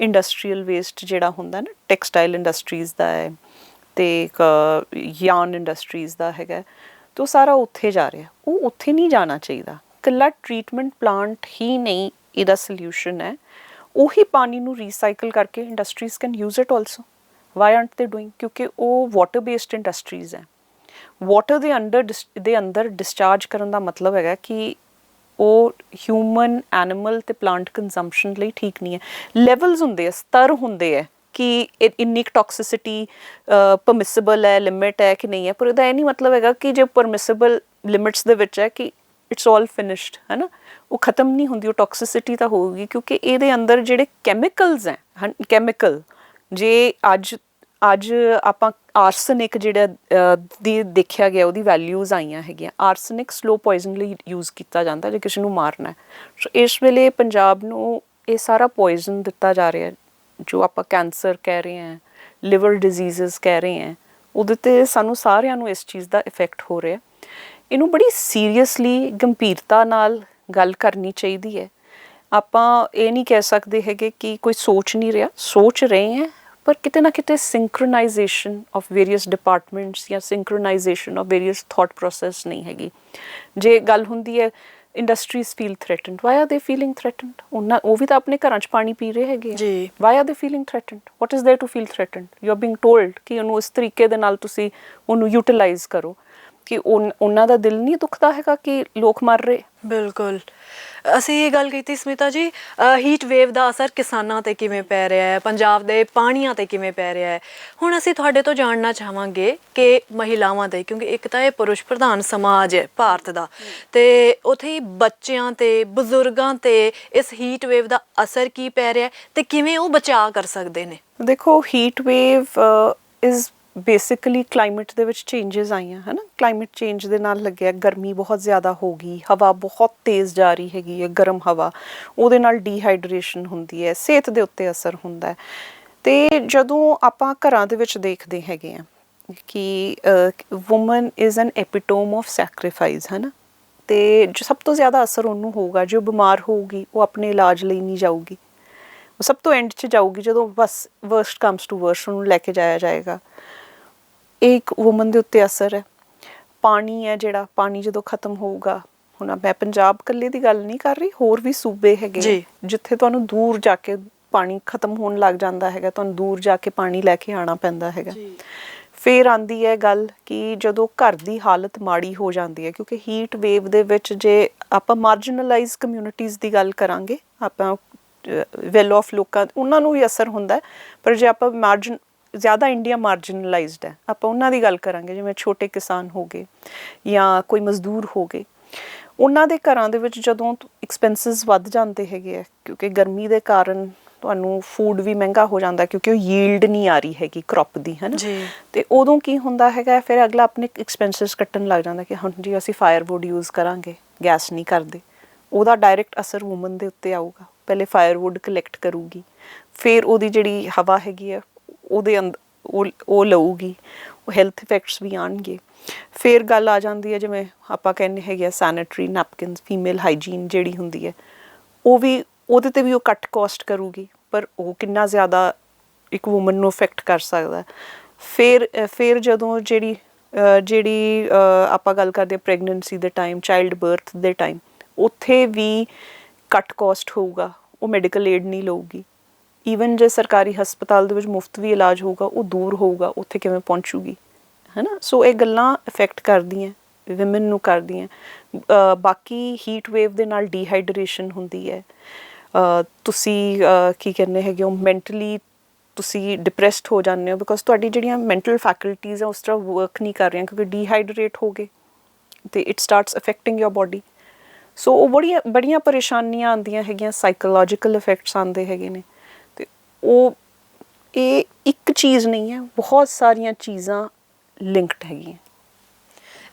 ਇੰਡਸਟਰੀਅਲ ਵੇਸਟ ਜਿਹੜਾ ਹੁੰਦਾ ਨਾ ਟੈਕਸਟਾਈਲ ਇੰਡਸਟਰੀਜ਼ ਦਾ ਹੈ ਤੇ ਯਾਨ ਇੰਡਸਟਰੀਜ਼ ਦਾ ਹੈਗਾ ਤੇ ਉਹ ਸਾਰਾ ਉੱਥੇ ਜਾ ਰਿਹਾ ਉਹ ਉੱਥੇ ਨਹੀਂ ਜਾਣਾ ਚਾਹੀਦਾ। ਇਕੱਲਾ ਟ੍ਰੀਟਮੈਂਟ ਪਲਾਂਟ ਹੀ ਨਹੀਂ ਇਹਦਾ ਸੋਲੂਸ਼ਨ ਹੈ। ਉਹੀ ਪਾਣੀ ਨੂੰ ਰੀਸਾਈਕਲ ਕਰਕੇ industries can use it also why aren't they doing ਕਿਉਂਕਿ ਉਹ ਵਾਟਰ ਬੇਸਡ ਇੰਡਸਟਰੀਜ਼ ਹੈ। ਵਾਟਰ ਦੇ ਅੰਡਰ ਦੇ ਅੰਦਰ ਡਿਸਚਾਰਜ ਕਰਨ ਦਾ ਮਤਲਬ ਹੈਗਾ ਕਿ ਉਹ ਹਿਊਮਨ ਐਨੀਮਲ ਤੇ ਪਲਾਂਟ ਕੰਜ਼ੰਪਸ਼ਨ ਲਈ ਠੀਕ ਨਹੀਂ ਹੈ। ਲੈਵਲਸ ਹੁੰਦੇ ਆ, ਸਤਰ ਹੁੰਦੇ ਆ ਕਿ ਇ- ਇੰਨੀ ਟੌਕਸਿਸਿਟੀ ਪਰਮਿਸਿਬਲ ਹੈ ਲਿਮਿਟ ਹੈ ਕਿ ਨਹੀਂ ਹੈ। ਪਰ ਇਹਦਾ ਇਹ ਨਹੀਂ ਮਤਲਬ ਹੈਗਾ ਕਿ ਜੇ ਪਰਮਿਸਿਬਲ ਲਿਮਿਟਸ ਦੇ ਵਿੱਚ ਹੈ ਕਿ ਇਟਸ ਆਲ ਫਿਨਿਸ਼ਡ ਹੈ ਨਾ ਉਹ ਖਤਮ ਨਹੀਂ ਹੁੰਦੀ ਉਹ ਟੌਕਸਿਸਿਟੀ ਤਾਂ ਹੋਊਗੀ ਕਿਉਂਕਿ ਇਹਦੇ ਅੰਦਰ ਜਿਹੜੇ ਕੈਮੀਕਲਸ ਹੈ ਕੈਮੀਕਲ ਜੇ ਅੱਜ ਅੱਜ ਆਪਾਂ ਆਰਸਨਿਕ ਜਿਹੜਾ ਦੀ ਦੇਖਿਆ ਗਿਆ ਉਹਦੀ ਵੈਲਿਊਜ਼ ਆਈਆਂ ਹੈਗੀਆਂ ਆਰਸਨਿਕ ਸਲੋ ਪੋਇਜ਼ਨ ਲਈ ਯੂਜ਼ ਕੀਤਾ ਜਾਂਦਾ ਜੇ ਕਿਸੇ ਨੂੰ ਮਾਰਨਾ ਹੈ। ਸੋ ਇਸ ਵੇਲੇ ਪੰਜਾਬ ਨੂੰ ਇਹ ਸਾਰਾ ਪੋਇਜ਼ਨ ਦਿੱਤਾ ਜਾ ਰਿਹਾ ਜੋ ਆਪਾਂ ਕੈਂਸਰ ਕਹਿ ਰਹੇ ਹਾਂ ਲਿਵਰ ਡਿਜ਼ੀਜ਼ਸ ਕਹਿ ਰਹੇ ਹਾਂ। ਉਹਦੇ ਤੇ ਸਾਨੂੰ ਸਾਰਿਆਂ ਨੂੰ ਇਸ ਚੀਜ਼ ਦਾ ਇਫੈਕਟ ਹੋ ਰਿਹਾ ਇਹਨੂੰ ਬੜੀ ਸੀਰੀਅਸਲੀ ਗੰਭੀਰਤਾ ਨਾਲ ਗੱਲ ਕਰਨੀ ਚਾਹੀਦੀ ਹੈ। ਆਪਾਂ ਇਹ ਨਹੀਂ ਕਹਿ ਸਕਦੇ ਹੈਗੇ ਕਿ ਕੋਈ ਸੋਚ ਨਹੀਂ ਰਿਹਾ ਸੋਚ ਰਹੇ ਹੈ ਪਰ ਕਿਤੇ ਨਾ ਕਿਤੇ ਸਿੰਕਰੋਨਾਈਜੇਸ਼ਨ ਆਫ ਵੇਰੀਅਸ ਡਿਪਾਰਟਮੈਂਟਸ ਜਾਂ synchronisation of various thought process ਨਹੀਂ ਹੈਗੀ। ਜੇ ਗੱਲ ਹੁੰਦੀ ਹੈ industries feel threatened why are they feeling threatened ਉਹਨਾਂ ਉਹ ਵੀ ਤਾਂ ਆਪਣੇ ਘਰਾਂ 'ਚ ਪਾਣੀ ਪੀ ਰਹੇ ਹੈਗੇ। ਜੀ। why are they feeling threatened? What is there to feel threatened? You are being told ਕਿ ਉਹਨੂੰ ਇਸ ਤਰੀਕੇ ਦੇ ਨਾਲ ਤੁਸੀਂ ਉਹਨੂੰ ਯੂਟਿਲਾਈਜ਼ ਕਰੋ। ਕਿ ਉਨ- ਉਹਨਾਂ ਦਾ ਦਿਲ ਨਹੀਂ ਦੁਖਦਾ ਹੈਗਾ ਕਿ ਲੋਕ ਮਰ ਰਹੇ? ਬਿਲਕੁਲ। ਅਸੀਂ ਇਹ ਗੱਲ ਕੀਤੀ ਸਮਿਤਾ ਜੀ ਹੀਟ ਵੇਵ ਦਾ ਅਸਰ ਕਿਸਾਨਾਂ ਤੇ ਕਿਵੇਂ ਪੈ ਰਿਹਾ ਹੈ? ਪੰਜਾਬ ਦੇ ਪਾਣੀਆਂ ਤੇ ਕਿਵੇਂ ਪੈ ਰਿਹਾ ਹੈ? ਹੁਣ ਅਸੀਂ ਤੁਹਾਡੇ ਤੋਂ ਜਾਣਨਾ ਚਾਹਾਂਗੇ ਕਿ ਮਹਿਲਾਵਾਂ ਤੇ ਕਿਉਂਕਿ ਇੱਕ ਤਾਂ ਇਹ ਪੁਰਸ਼ ਪ੍ਰਧਾਨ ਸਮਾਜ ਹੈ ਭਾਰਤ ਦਾ। ਤੇ ਉਥੇ ਹੀ ਬੱਚਿਆਂ ਤੇ ਬਜ਼ੁਰਗਾਂ ਤੇ ਇਸ ਹੀਟ ਵੇਵ ਦਾ ਅਸਰ ਕੀ ਪੈ ਰਿਹਾ ਹੈ ਤੇ ਕਿਵੇਂ ਉਹ ਬਚਾਅ ਕਰ ਸਕਦੇ ਨੇ? ਦੇਖੋ heat wave is basically climate ਦੇ ਵਿੱਚ ਚੇਂजेस ਆਈਆਂ, ਹਨਾ? ਕਲਾਈਮੇਟ ਚੇਂਜ ਦੇ ਨਾਲ ਲੱਗਿਆ, ਗਰਮੀ ਬਹੁਤ ਜ਼ਿਆਦਾ ਹੋ ਗਈ, ਹਵਾ ਬਹੁਤ ਤੇਜ਼ ਜਾ ਰਹੀ ਹੈਗੀ ਹੈ, ਗਰਮ ਹਵਾ। ਉਹਦੇ ਨਾਲ ਡੀਹਾਈਡਰੇਸ਼ਨ ਹੁੰਦੀ ਹੈ, ਸਿਹਤ ਦੇ ਉੱਤੇ ਅਸਰ ਹੁੰਦਾ ਹੈ। ਤੇ ਜਦੋਂ ਆਪਾਂ ਘਰਾਂ ਦੇ ਵਿੱਚ ਦੇਖਦੇ ਹੈਗੇ ਆ ਕਿ woman is an epitome of sacrifice ਹਨਾ? ਤੇ ਜੋ ਸਭ ਤੋਂ ਜ਼ਿਆਦਾ ਅਸਰ ਉਹਨੂੰ ਹੋਊਗਾ, ਜੋ ਬਿਮਾਰ ਹੋਊਗੀ, ਉਹ ਆਪਣੇ ਇਲਾਜ ਲਈ ਨਹੀਂ ਜਾਊਗੀ। ਉਹ ਸਭ ਤੋਂ ਐਂਡ 'ਚ ਜਾਊਗੀ ਜਦੋਂ ਬਸ ਵਰਸਟ ਕਮਸ ਟੂ ਵਰਸਟ ਉਹਨੂੰ ਲੈ ਕੇ ਜਾਇਆ ਜਾਏਗਾ। ਇਹ ਇੱਕ ਔਮਨ ਦੇ ਉੱਤੇ ਅਸਰ ਹੈ। ਪਾਣੀ ਹੈ ਜਿਹੜਾ ਪਾਣੀ ਜਦੋਂ ਖਤਮ ਹੋਊਗਾ ਹੁਣ ਮੈਂ ਪੰਜਾਬ ਇਕੱਲੇ ਦੀ ਗੱਲ ਨਹੀਂ ਕਰ ਰਹੀ ਹੋਰ ਵੀ ਸੂਬੇ ਹੈਗੇ। ਜਿੱਥੇ ਤੁਹਾਨੂੰ ਦੂਰ ਜਾ ਕੇ ਪਾਣੀ ਖਤਮ ਹੋਣ ਲੱਗ ਜਾਂਦਾ ਹੈਗਾ ਤੁਹਾਨੂੰ ਦੂਰ ਜਾ ਕੇ ਪਾਣੀ ਲੈ ਕੇ ਆਣਾ ਪੈਂਦਾ ਹੈਗਾ। ਫੇਰ ਆਂਦੀ ਹੈ ਗੱਲ ਕਿ ਜਦੋਂ ਘਰ ਦੀ ਹਾਲਤ ਮਾੜੀ ਹੋ ਜਾਂਦੀ ਹੈ ਕਿਉਂਕਿ ਹੀਟ ਵੇਵ ਦੇ ਵਿੱਚ ਜੇ ਆਪਾਂ ਮਾਰਜਨਲਾਈਜ਼ ਕਮਿਊਨਿਟੀਜ਼ ਦੀ ਗੱਲ ਕਰਾਂਗੇ ਆਪਾਂ ਵੈਲ ਆਫ ਲੋਕਾਂ ਉਹਨਾਂ ਨੂੰ ਵੀ ਅਸਰ ਹੁੰਦਾ ਪਰ ਜੇ ਆਪਾਂ ਮਾਰਜਨ ਜ਼ਿਆਦਾ ਇੰਡੀਆ ਮਾਰਜਨਲਾਈਜ਼ਡ ਹੈ। ਆਪਾਂ ਉਹਨਾਂ ਦੀ ਗੱਲ ਕਰਾਂਗੇ ਜਿਵੇਂ ਛੋਟੇ ਕਿਸਾਨ ਹੋ ਗਏ ਜਾਂ ਕੋਈ ਮਜ਼ਦੂਰ ਹੋ ਗਏ। ਉਹਨਾਂ ਦੇ ਘਰਾਂ ਦੇ ਵਿੱਚ ਜਦੋਂ ਐਕਸਪੈਂਸਸ ਵੱਧ ਜਾਂਦੇ ਹੈਗੇ ਆ ਕਿਉਂਕਿ ਗਰਮੀ ਦੇ ਕਾਰਨ ਤੁਹਾਨੂੰ ਫੂਡ ਵੀ ਮਹਿੰਗਾ ਹੋ ਜਾਂਦਾ ਕਿਉਂਕਿ ਉਹ ਯੀਲਡ ਨਹੀਂ ਆ ਰਹੀ ਹੈਗੀ ਕ੍ਰੌਪ ਦੀ ਹੈ ਨਾ। ਤੇ ਉਦੋਂ ਕੀ ਹੁੰਦਾ ਹੈਗਾ ਫਿਰ ਅਗਲਾ ਆਪਣੇ ਐਕਸਪੈਂਸਸ ਕੱਟਣ ਲੱਗ ਜਾਂਦਾ ਕਿ ਹੁਣ ਜੀ ਅਸੀਂ ਫਾਇਰਵੁੱਡ ਯੂਜ਼ ਕਰਾਂਗੇ ਗੈਸ ਨਹੀਂ ਕਰਦੇ। ਉਹਦਾ ਡਾਇਰੈਕਟ ਅਸਰ ਔਮਨ ਦੇ ਉੱਤੇ ਆਊਗਾ। ਪਹਿਲੇ ਫਾਇਰਵੁੱਡ ਕਲੈਕਟ ਕਰੂਗੀ। ਫਿਰ ਉਹਦੀ ਜਿਹੜੀ ਹਵਾ ਹੈਗੀ ਹੈ ਉਹਦੇ ਅੰਦਰ ਉਹ ਲਊਗੀ, ਉਹ ਹੈਲਥ ਇਫੈਕਟਸ ਵੀ ਆਣਗੇ। ਫਿਰ ਗੱਲ ਆ ਜਾਂਦੀ ਹੈ ਜਿਵੇਂ ਆਪਾਂ ਕਹਿੰਦੇ ਹੈਗੇ ਆ ਸੈਨੀਟਰੀ ਨੈਪਕਿਨਸ ਫੀਮੇਲ ਹਾਈਜੀਨ ਜਿਹੜੀ ਹੁੰਦੀ ਹੈ, ਉਹ ਵੀ ਉਹਦੇ ਤੇ ਵੀ ਉਹ ਕੱਟ ਕਾਸਟ ਕਰੂਗੀ, ਪਰ ਉਹ ਕਿੰਨਾ ਜ਼ਿਆਦਾ ਇੱਕ ਔਮਨ ਨੂੰ ਇਫੈਕਟ ਕਰ ਸਕਦਾ ਫਿਰ ਫਿਰ ਜਦੋਂ ਜਿਹੜੀ ਜਿਹੜੀ ਆਪਾਂ ਗੱਲ ਕਰਦੇ ਹਾਂ ਪ੍ਰੈਗਨੈਂਸੀ ਦੇ ਟਾਈਮ ਚਾਈਲਡ ਬਰਥ ਦੇ ਟਾਈਮ ਉੱਥੇ ਵੀ ਕੱਟ ਕਾਸਟ ਹੋਊਗਾ, ਉਹ ਮੈਡੀਕਲ ਏਡ ਨਹੀਂ ਲਊਗੀ। ਈਵਨ ਜੇ ਸਰਕਾਰੀ ਹਸਪਤਾਲ ਦੇ ਵਿੱਚ ਮੁਫਤ ਵੀ ਇਲਾਜ ਹੋਊਗਾ, ਉਹ ਦੂਰ ਹੋਊਗਾ, ਉੱਥੇ ਕਿਵੇਂ ਪਹੁੰਚੂਗੀ? ਹੈਨਾ? ਸੋ ਇਹ ਗੱਲਾਂ ਇਫੈਕਟ ਕਰਦੀਆਂ ਔਮਨ ਨੂੰ ਕਰਦੀਆਂ। ਬਾਕੀ ਹੀਟ ਵੇਵ ਦੇ ਨਾਲ ਡੀਹਾਈਡਰੇਸ਼ਨ ਹੁੰਦੀ ਹੈ। ਤੁਸੀਂ ਕੀ ਕਹਿੰਦੇ ਹੈਗੇ ਹੋ ਮੈਂਟਲੀ ਤੁਸੀਂ ਡਿਪਰੈਸਡ ਹੋ ਜਾਂਦੇ ਹੋ ਬਿਕੋਜ਼ ਤੁਹਾਡੀ ਜਿਹੜੀਆਂ ਮੈਂਟਲ ਫੈਕਲਟੀਜ਼ ਆ, ਉਸ ਤਰ੍ਹਾਂ ਵਰਕ ਨਹੀਂ ਕਰ ਰਹੀਆਂ ਕਿਉਂਕਿ ਡੀਹਾਈਡਰੇਟ ਹੋ ਗਏ। ਤੇ it starts affecting your body so ਉਹ ਬੜੀਆਂ ਬੜੀਆਂ ਪਰੇਸ਼ਾਨੀਆਂ ਆਉਂਦੀਆਂ ਹੈਗੀਆਂ ਸਾਈਕੋਲੋਜੀਕਲ ਇਫੈਕਟਸ ਆਉਂਦੇ ਹੈਗੇ ਨੇ। ਉਹ ਇਹ ਇੱਕ ਚੀਜ਼ ਨਹੀਂ ਹੈ ਬਹੁਤ ਸਾਰੀਆਂ ਚੀਜ਼ਾਂ ਲਿੰਕਡ ਹੈਗੀਆਂ।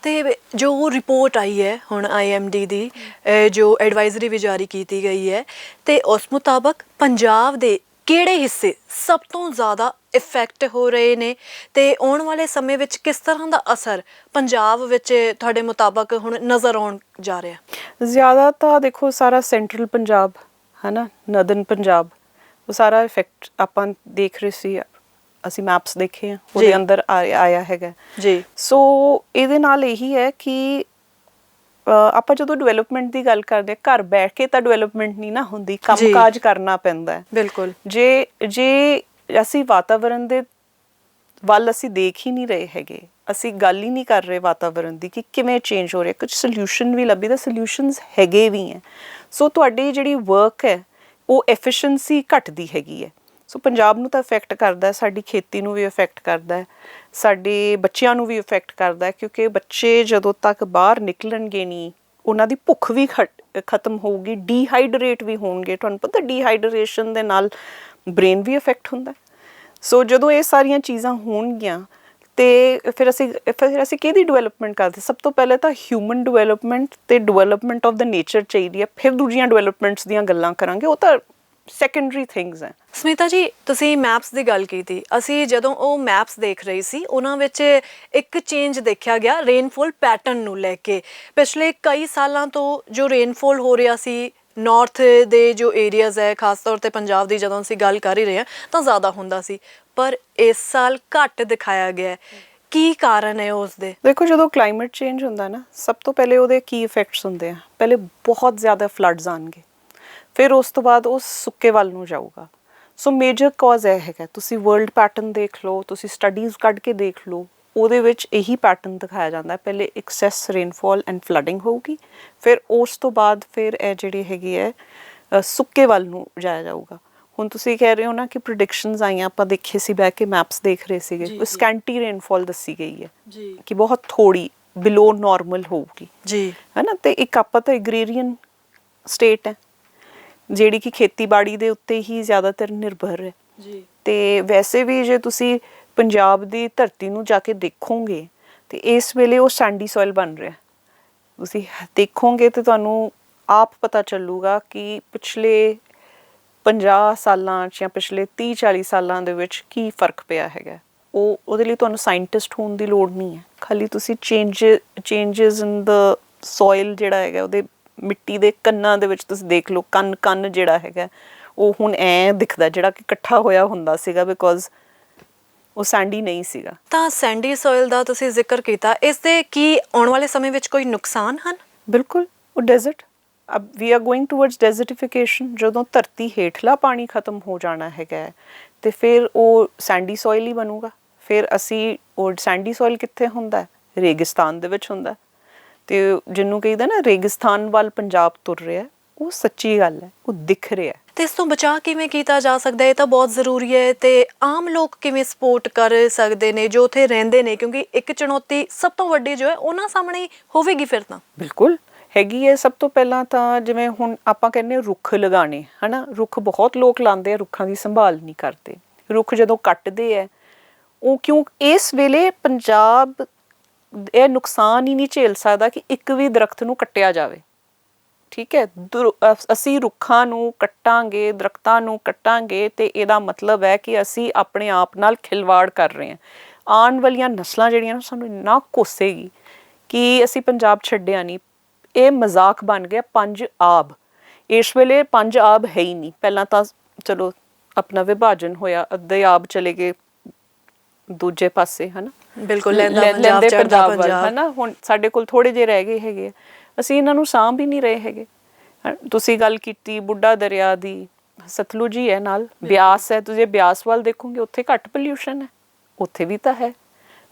ਤੇ ਜੋ ਰਿਪੋਰਟ ਆਈ ਹੈ ਹੁਣ ਆਈਐਮਡੀ ਦੀ ਅਹ ਜੋ ਐਡਵਾਈਜ਼ਰੀ ਵੀ ਜਾਰੀ ਕੀਤੀ ਗਈ ਹੈ ਤੇ ਉਸ ਮੁਤਾਬਕ ਪੰਜਾਬ ਦੇ ਕਿਹੜੇ ਹਿੱਸੇ ਸਭ ਤੋਂ ਜ਼ਿਆਦਾ ਇਫੈਕਟ ਹੋ ਰਹੇ ਨੇ ਤੇ ਆਉਣ ਵਾਲੇ ਸਮੇਂ ਵਿੱਚ ਕਿਸ ਤਰ੍ਹਾਂ ਦਾ ਅਸਰ ਪੰਜਾਬ ਵਿੱਚ ਤੁਹਾਡੇ ਮੁਤਾਬਕ ਹੁਣ ਨਜ਼ਰ ਆਉਣ ਜਾ ਰਿਹਾ? ਜ਼ਿਆਦਾ ਤਾਂ ਦੇਖੋ ਸਾਰਾ ਸੈਂਟਰਲ ਪੰਜਾਬ ਹਨਾ ਨਦਨ ਪੰਜਾਬ ਉਹ ਸਾਰਾ ਇਫੈਕਟ ਆਪਾਂ ਦੇਖ ਰਹੇ ਸੀ ਅਸੀਂ ਮੈਪਸ ਦੇਖੇ ਆ। ਉਹਦੇ ਅੰਦਰ ਆਇਆ ਹੈਗਾ। ਜੀ। ਸੋ ਇਹਦੇ ਨਾਲ ਇਹੀ ਹੈ ਕਿ ਆਪਾਂ ਜਦੋਂ ਡਿਵੈਲਪਮੈਂਟ ਦੀ ਗੱਲ ਕਰਦੇ ਘਰ ਬੈਠ ਕੇ ਤਾਂ ਡਿਵੈਲਪਮੈਂਟ ਨਹੀਂ ਨਾ ਹੁੰਦੀ ਕੰਮਕਾਜ ਕਰਨਾ ਪੈਂਦਾ ਹੈ। ਬਿਲਕੁਲ। ਜੇ ਜੇ ਅਸੀਂ ਵਾਤਾਵਰਣ ਦੇ ਵੱਲ ਅਸੀਂ ਦੇਖ ਹੀ ਨਹੀਂ ਰਹੇ ਹੈਗੇ ਅਸੀਂ ਗੱਲ ਹੀ ਨਹੀਂ ਕਰ ਰਹੇ ਵਾਤਾਵਰਣ ਦੀ ਕਿ ਕਿਵੇਂ ਚੇਂਜ ਹੋ ਰਿਹਾ ਕੁਝ ਸੋਲੂਸ਼ਨ ਵੀ ਲੱਭੀ ਤਾਂ ਸੋਲੂਸ਼ਨਸ ਹੈਗੇ ਵੀ ਹੈ। ਸੋ ਤੁਹਾਡੀ ਜਿਹੜੀ ਵਰਕ ਹੈ ਉਹ ਐਫੀਸ਼ੀਐਂਸੀ ਘਟਦੀ ਹੈਗੀ ਹੈ। ਸੋ ਪੰਜਾਬ ਨੂੰ ਤਾਂ ਇਫੈਕਟ ਕਰਦਾ ਹੈ, ਸਾਡੀ ਖੇਤੀ ਨੂੰ ਵੀ ਇਫੈਕਟ ਕਰਦਾ ਹੈ, ਸਾਡੇ ਬੱਚਿਆਂ ਨੂੰ ਵੀ ਇਫੈਕਟ ਕਰਦਾ ਹੈ, ਕਿਉਂਕਿ ਬੱਚੇ ਜਦੋਂ ਤੱਕ ਬਾਹਰ ਨਿਕਲਣਗੇ ਨਹੀਂ, ਉਹਨਾਂ ਦੀ ਭੁੱਖ ਵੀ ਖਟ- ਖਤਮ ਹੋਊਗੀ ਡੀਹਾਈਡਰੇਟ ਵੀ ਹੋਣਗੇ। ਤੁਹਾਨੂੰ ਪਤਾ ਡੀਹਾਈਡਰੇਸ਼ਨ ਦੇ ਨਾਲ ਬ੍ਰੇਨ ਵੀ ਇਫੈਕਟ ਹੁੰਦਾ ਸੋ ਜਦੋਂ ਇਹ ਸਾਰੀਆਂ ਚੀਜ਼ਾਂ ਹੋਣਗੀਆਂ ਤੇ ਫਿਰ ਅਸੀਂ ਫਿਰ ਅਸੀਂ ਕਿਹਦੀ ਡਿਵੈਲਪਮੈਂਟ ਕਰਦੇ? ਸਭ ਤੋਂ ਪਹਿਲੇ ਤਾਂ ਹਿਊਮਨ ਡਿਵੈਲਪਮੈਂਟ ਤੇ ਡਿਵੈਲਪਮੈਂਟ ਆਫ ਦਾ ਨੇਚਰ ਚਾਹੀਦੀ ਹੈ। ਫਿਰ ਦੂਜੀਆਂ ਡਿਵੈਲਪਮੈਂਟਸ ਦੀਆਂ ਗੱਲਾਂ ਕਰਾਂਗੇ। ਉਹ ਤਾਂ ਸੈਕੰਡਰੀ ਥਿੰਗਸ ਹੈ। ਸਮਿਤਾ ਜੀ, ਤੁਸੀਂ ਮੈਪਸ ਦੀ ਗੱਲ ਕੀਤੀ। ਅਸੀਂ ਜਦੋਂ ਉਹ ਮੈਪਸ ਦੇਖ ਰਹੇ ਸੀ, ਉਹਨਾਂ ਵਿੱਚ ਇੱਕ ਚੇਂਜ ਦੇਖਿਆ ਗਿਆ ਰੇਨਫੋਲ ਪੈਟਰਨ ਨੂੰ ਲੈ ਕੇ। ਪਿਛਲੇ ਕਈ ਸਾਲਾਂ ਤੋਂ ਜੋ ਰੇਨਫੋਲ ਹੋ ਰਿਹਾ ਸੀ ਨਾਰਥ ਦੇ ਜੋ ਏਰੀਆਜ਼ ਹੈ, ਖਾਸ ਤੌਰ ਤੇ ਪੰਜਾਬ ਦੀ ਜਦੋਂ ਅਸੀਂ ਗੱਲ ਕਰ ਹੀ ਰਹੇ ਹਾਂ, ਤਾਂ ਜ਼ਿਆਦਾ ਹੁੰਦਾ ਸੀ। ਪਰ ਇਸ ਸਾਲ ਘੱਟ ਦਿਖਾਇਆ ਗਿਆ ਹੈ। ਕੀ ਕਾਰਨ ਹੈ ਉਸ ਦੇ ਦੇਖੋ, ਜਦੋਂ ਕਲਾਈਮੇਟ ਚੇਂਜ ਹੁੰਦਾ ਨਾ, ਸਭ ਤੋਂ ਪਹਿਲੇ ਉਹਦੇ ਕੀ ਇਫੈਕਟਸ ਹੁੰਦੇ ਆ? ਪਹਿਲੇ ਬਹੁਤ ਜ਼ਿਆਦਾ ਫਲੱਡਸ ਆਣਗੇ ਫਿਰ ਉਸ ਤੋਂ ਬਾਅਦ ਉਹ ਸੁੱਕੇ ਵੱਲ ਨੂੰ ਜਾਊਗਾ। ਸੋ ਮੇਜਰ ਕਾਜ਼ ਇਹ ਹੈਗਾ। ਤੁਸੀਂ ਵਰਲਡ ਪੈਟਰਨ ਦੇਖ ਲਓ, ਤੁਸੀਂ ਸਟੱਡੀਜ਼ ਕੱਢ ਕੇ ਦੇਖ ਲਓ। ਉਹਦੇ ਵਿੱਚ ਇਹੀ ਪੈਟਰਨ ਦਿਖਾਇਆ ਜਾਂਦਾ ਪਹਿਲੇ ਐਕਸੈਸ ਰੇਨਫਾਲ ਐਂਡ ਫਲੱਡਿੰਗ ਹੋਊਗੀ ਫਿਰ ਉਸ ਤੋਂ ਬਾਅਦ ਫਿਰ ਇਹ ਜਿਹੜੀ ਹੈਗੀ ਹੈ ਸੁੱਕੇ ਵੱਲ ਨੂੰ ਜਾਇਆ ਜਾਊਗਾ। ਹੁਣ ਤੁਸੀਂ ਕਹਿ ਰਹੇ ਹੋ ਨਾ ਕਿ ਪ੍ਰੈਡਿਕਸ਼ਨਸ ਆਈਆਂ ਆਪਾਂ ਦੇਖੇ ਸੀ ਬੈ ਕੇ ਮੈਪਸ ਦੇਖ ਰਹੇ ਸੀਗੇ। ਉਹ ਸਕੈਂਟੀ ਰੇਨਫਾਲ ਦੱਸੀ ਗਈ ਹੈ ਜੀ। ਕਿ ਬਹੁਤ ਥੋੜੀ ਬਿਲੋ ਨਾਰਮਲ ਹੋਊਗੀ। ਜੀ। ਹੈਨਾ ਤੇ ਇੱਕ ਆਪਾਂ ਤਾਂ ਐਗਰੀਰੀਅਨ ਸਟੇਟ ਹੈ ਜਿਹੜੀ ਕਿ ਖੇਤੀਬਾੜੀ ਦੇ ਉੱਤੇ ਹੀ ਜ਼ਿਆਦਾਤਰ ਨਿਰਭਰ ਹੈ। ਜੀ। ਤੇ ਵੈਸੇ ਵੀ ਜੇ ਤੁਸੀਂ ਪੰਜਾਬ ਦੀ ਧਰਤੀ ਨੂੰ ਜਾ ਕੇ ਦੇਖੋਗੇ ਤੇ ਇਸ ਵੇਲੇ ਉਹ ਸੈਂਡੀ ਸੋਇਲ ਬਣ ਰਿਹਾ ਤੁਸੀਂ ਦੇਖੋਗੇ ਤੇ ਤੁਹਾਨੂੰ ਆਪ ਪਤਾ ਚੱਲੂਗਾ ਕਿ ਪਿਛਲੇ 50 ਸਾਲਾਂ 'ਚ ਜਾਂ ਪਿਛਲੇ 30 40 ਸਾਲਾਂ ਦੇ ਵਿੱਚ ਕੀ ਫ਼ਰਕ ਪਿਆ ਹੈਗਾ ਉਹ ਉਹਦੇ ਲਈ ਤੁਹਾਨੂੰ ਸਾਇੰਟਿਸਟ ਹੋਣ ਦੀ ਲੋੜ ਨਹੀਂ ਹੈ। ਖਾਲੀ ਤੁਸੀਂ change changes in the soil ਜਿਹੜਾ ਹੈਗਾ, ਉਹਦੇ ਮਿੱਟੀ ਦੇ ਕੰਨਾਂ ਦੇ ਵਿੱਚ ਤੁਸੀਂ ਦੇਖ ਲਓ ਕੰਨ ਕੰਨ ਜਿਹੜਾ ਹੈਗਾ, ਉਹ ਹੁਣ ਐ ਦਿਖਦਾ ਜਿਹੜਾ ਕਿ ਇਕੱਠਾ ਹੋਇਆ ਹੁੰਦਾ ਸੀਗਾ ਬਿਕੋਜ਼ ਉਹ ਸੈਂਡੀ ਨਹੀਂ ਸੀਗਾ। ਤਾਂ ਸੈਂਡੀ ਸੋਇਲ ਦਾ ਤੁਸੀਂ ਜ਼ਿਕਰ ਕੀਤਾ ਇਸ ਦੇ ਕੀ ਆਉਣ ਵਾਲੇ ਸਮੇਂ ਵਿੱਚ ਕੋਈ ਨੁਕਸਾਨ ਹਨ? ਬਿਲਕੁਲ ਉਹ ਡੈਜ਼ਰਟ ਅਬ we are going towards desertification ਜਦੋਂ ਧਰਤੀ ਹੇਠਲਾ ਪਾਣੀ ਖਤਮ ਹੋ ਜਾਣਾ ਹੈਗਾ ਤੇ ਫਿਰ ਉਹ ਸੈਂਡੀ ਸੋਇਲ ਹੀ ਬਣੂਗਾ। ਫਿਰ ਅਸੀਂ ਉਹ ਸੈਂਡੀ ਸੋਇਲ ਕਿੱਥੇ ਹੁੰਦਾ ਹੈ? ਰੇਗਿਸਤਾਨ ਦੇ ਵਿੱਚ ਹੁੰਦਾ। ਤੇ ਜਿਹਨੂੰ ਕਹਿੰਦਾ ਨਾ ਰੇਗਿਸਤਾਨ ਵੱਲ ਪੰਜਾਬ ਤੁਰ ਰਿਹਾ ਉਹ ਸੱਚੀ ਗੱਲ ਹੈ ਉਹ ਦਿਖ ਰਿਹਾ ਤੇ ਇਸ ਤੋਂ ਬਚਾਅ ਕਿਵੇਂ ਕੀਤਾ ਜਾ ਸਕਦਾ ਹੈ? ਇਹ ਤਾਂ ਬਹੁਤ ਜ਼ਰੂਰੀ ਹੈ ਤੇ ਆਮ ਲੋਕ ਕਿਵੇਂ ਸਪੋਰਟ ਕਰ ਸਕਦੇ ਨੇ, ਜੋ ਉੱਥੇ ਰਹਿੰਦੇ ਨੇ? ਕਿਉਂਕਿ ਇੱਕ ਚੁਣੌਤੀ ਸਭ ਤੋਂ ਵੱਡੀ ਜੋ ਹੈ, ਉਹਨਾਂ ਸਾਹਮਣੇ ਹੋਵੇਗੀ ਫਿਰ ਤਾਂ। ਬਿਲਕੁਲ। ਹੈਗੀ ਹੈ ਸਭ ਤੋਂ ਪਹਿਲਾਂ ਤਾਂ ਜਿਵੇਂ ਹੁਣ ਆਪਾਂ ਕਹਿੰਦੇ ਹਾਂ ਰੁੱਖ ਲਗਾਣੇ ਹਨਾ? ਰੁੱਖ ਬਹੁਤ ਲੋਕ ਲਾਉਂਦੇ ਆ, ਰੁੱਖਾਂ ਦੀ ਸੰਭਾਲ ਨਹੀਂ ਕਰਦੇ। ਰੁੱਖ ਜਦੋਂ ਕੱਟਦੇ ਆ, ਉਹ ਕਿਉਂ ਇਸ ਵੇਲੇ ਪੰਜਾਬ ਇਹ ਨੁਕਸਾਨ ਹੀ ਨਹੀਂ ਝੇਲ ਸਕਦਾ ਕਿ ਇੱਕ ਵੀ ਦਰਖਤ ਨੂੰ ਕੱਟਿਆ ਜਾਵੇ। ਠੀਕ ਹੈ ਅਸੀਂ ਰੁੱਖਾਂ ਨੂੰ ਕੱਟਾਂਗੇ ਦਰਖਤਾਂ ਨੂੰ ਕੱਟਾਂਗੇ ਤੇ ਇਹਦਾ ਮਤਲਬ ਹੈ ਕਿ ਅਸੀਂ ਆਪਣੇ ਆਪ ਨਾਲ ਖਿਲਵਾੜ ਕਰ ਰਹੇ ਹਾਂ। ਆਉਣ ਵਾਲੀਆਂ ਨਸਲਾਂ ਜਿਹੜੀਆਂ ਨੇ ਸਾਨੂੰ ਇੰਨਾ ਕੋਸੇਗੀ ਕਿ ਅਸੀਂ ਪੰਜਾਬ ਛੱਡਿਆ ਨਹੀਂ। ਇਹ ਮਜ਼ਾਕ ਬਣ ਗਿਆ ਪੰਜ ਆਬ। ਇਸ ਵੇਲੇ ਪੰਜ ਆਬ ਹੈ ਹੀ ਨਹੀਂ। ਪਹਿਲਾਂ ਤਾਂ ਚਲੋ ਆਪਣਾ ਵਿਭਾਜਨ ਹੋਇਆ ਅੱਧੇ ਆਬ ਚਲੇ ਗਏ ਦੂਜੇ ਪਾਸੇ ਹਨਾ? ਬਿਲਕੁਲ ਲੈਂਦਾ ਪੰਜਾਬ। ਹਨਾ? ਹੁਣ ਸਾਡੇ ਕੋਲ ਥੋੜੇ ਜਿਹੇ ਰਹਿ ਗਏ ਹੈਗੇ। ਅਸੀਂ ਇਹਨਾਂ ਨੂੰ ਸਾਂਭ ਹੀ ਨਹੀਂ ਰਹੇ ਹੈਗੇ। ਤੁਸੀਂ ਗੱਲ ਕੀਤੀ ਬੁੱਢਾ ਦਰਿਆ ਦੀ ਸਤਲੁਜ ਹੀ ਹੈ ਨਾਲ। ਬਿਆਸ ਹੈ ਤੁਸੀਂ ਬਿਆਸ ਵੱਲ ਦੇਖੋਗੇ ਉੱਥੇ ਘੱਟ ਪੋਲਿਊਸ਼ਨ ਹੈ। ਉੱਥੇ ਵੀ ਤਾਂ ਹੈ।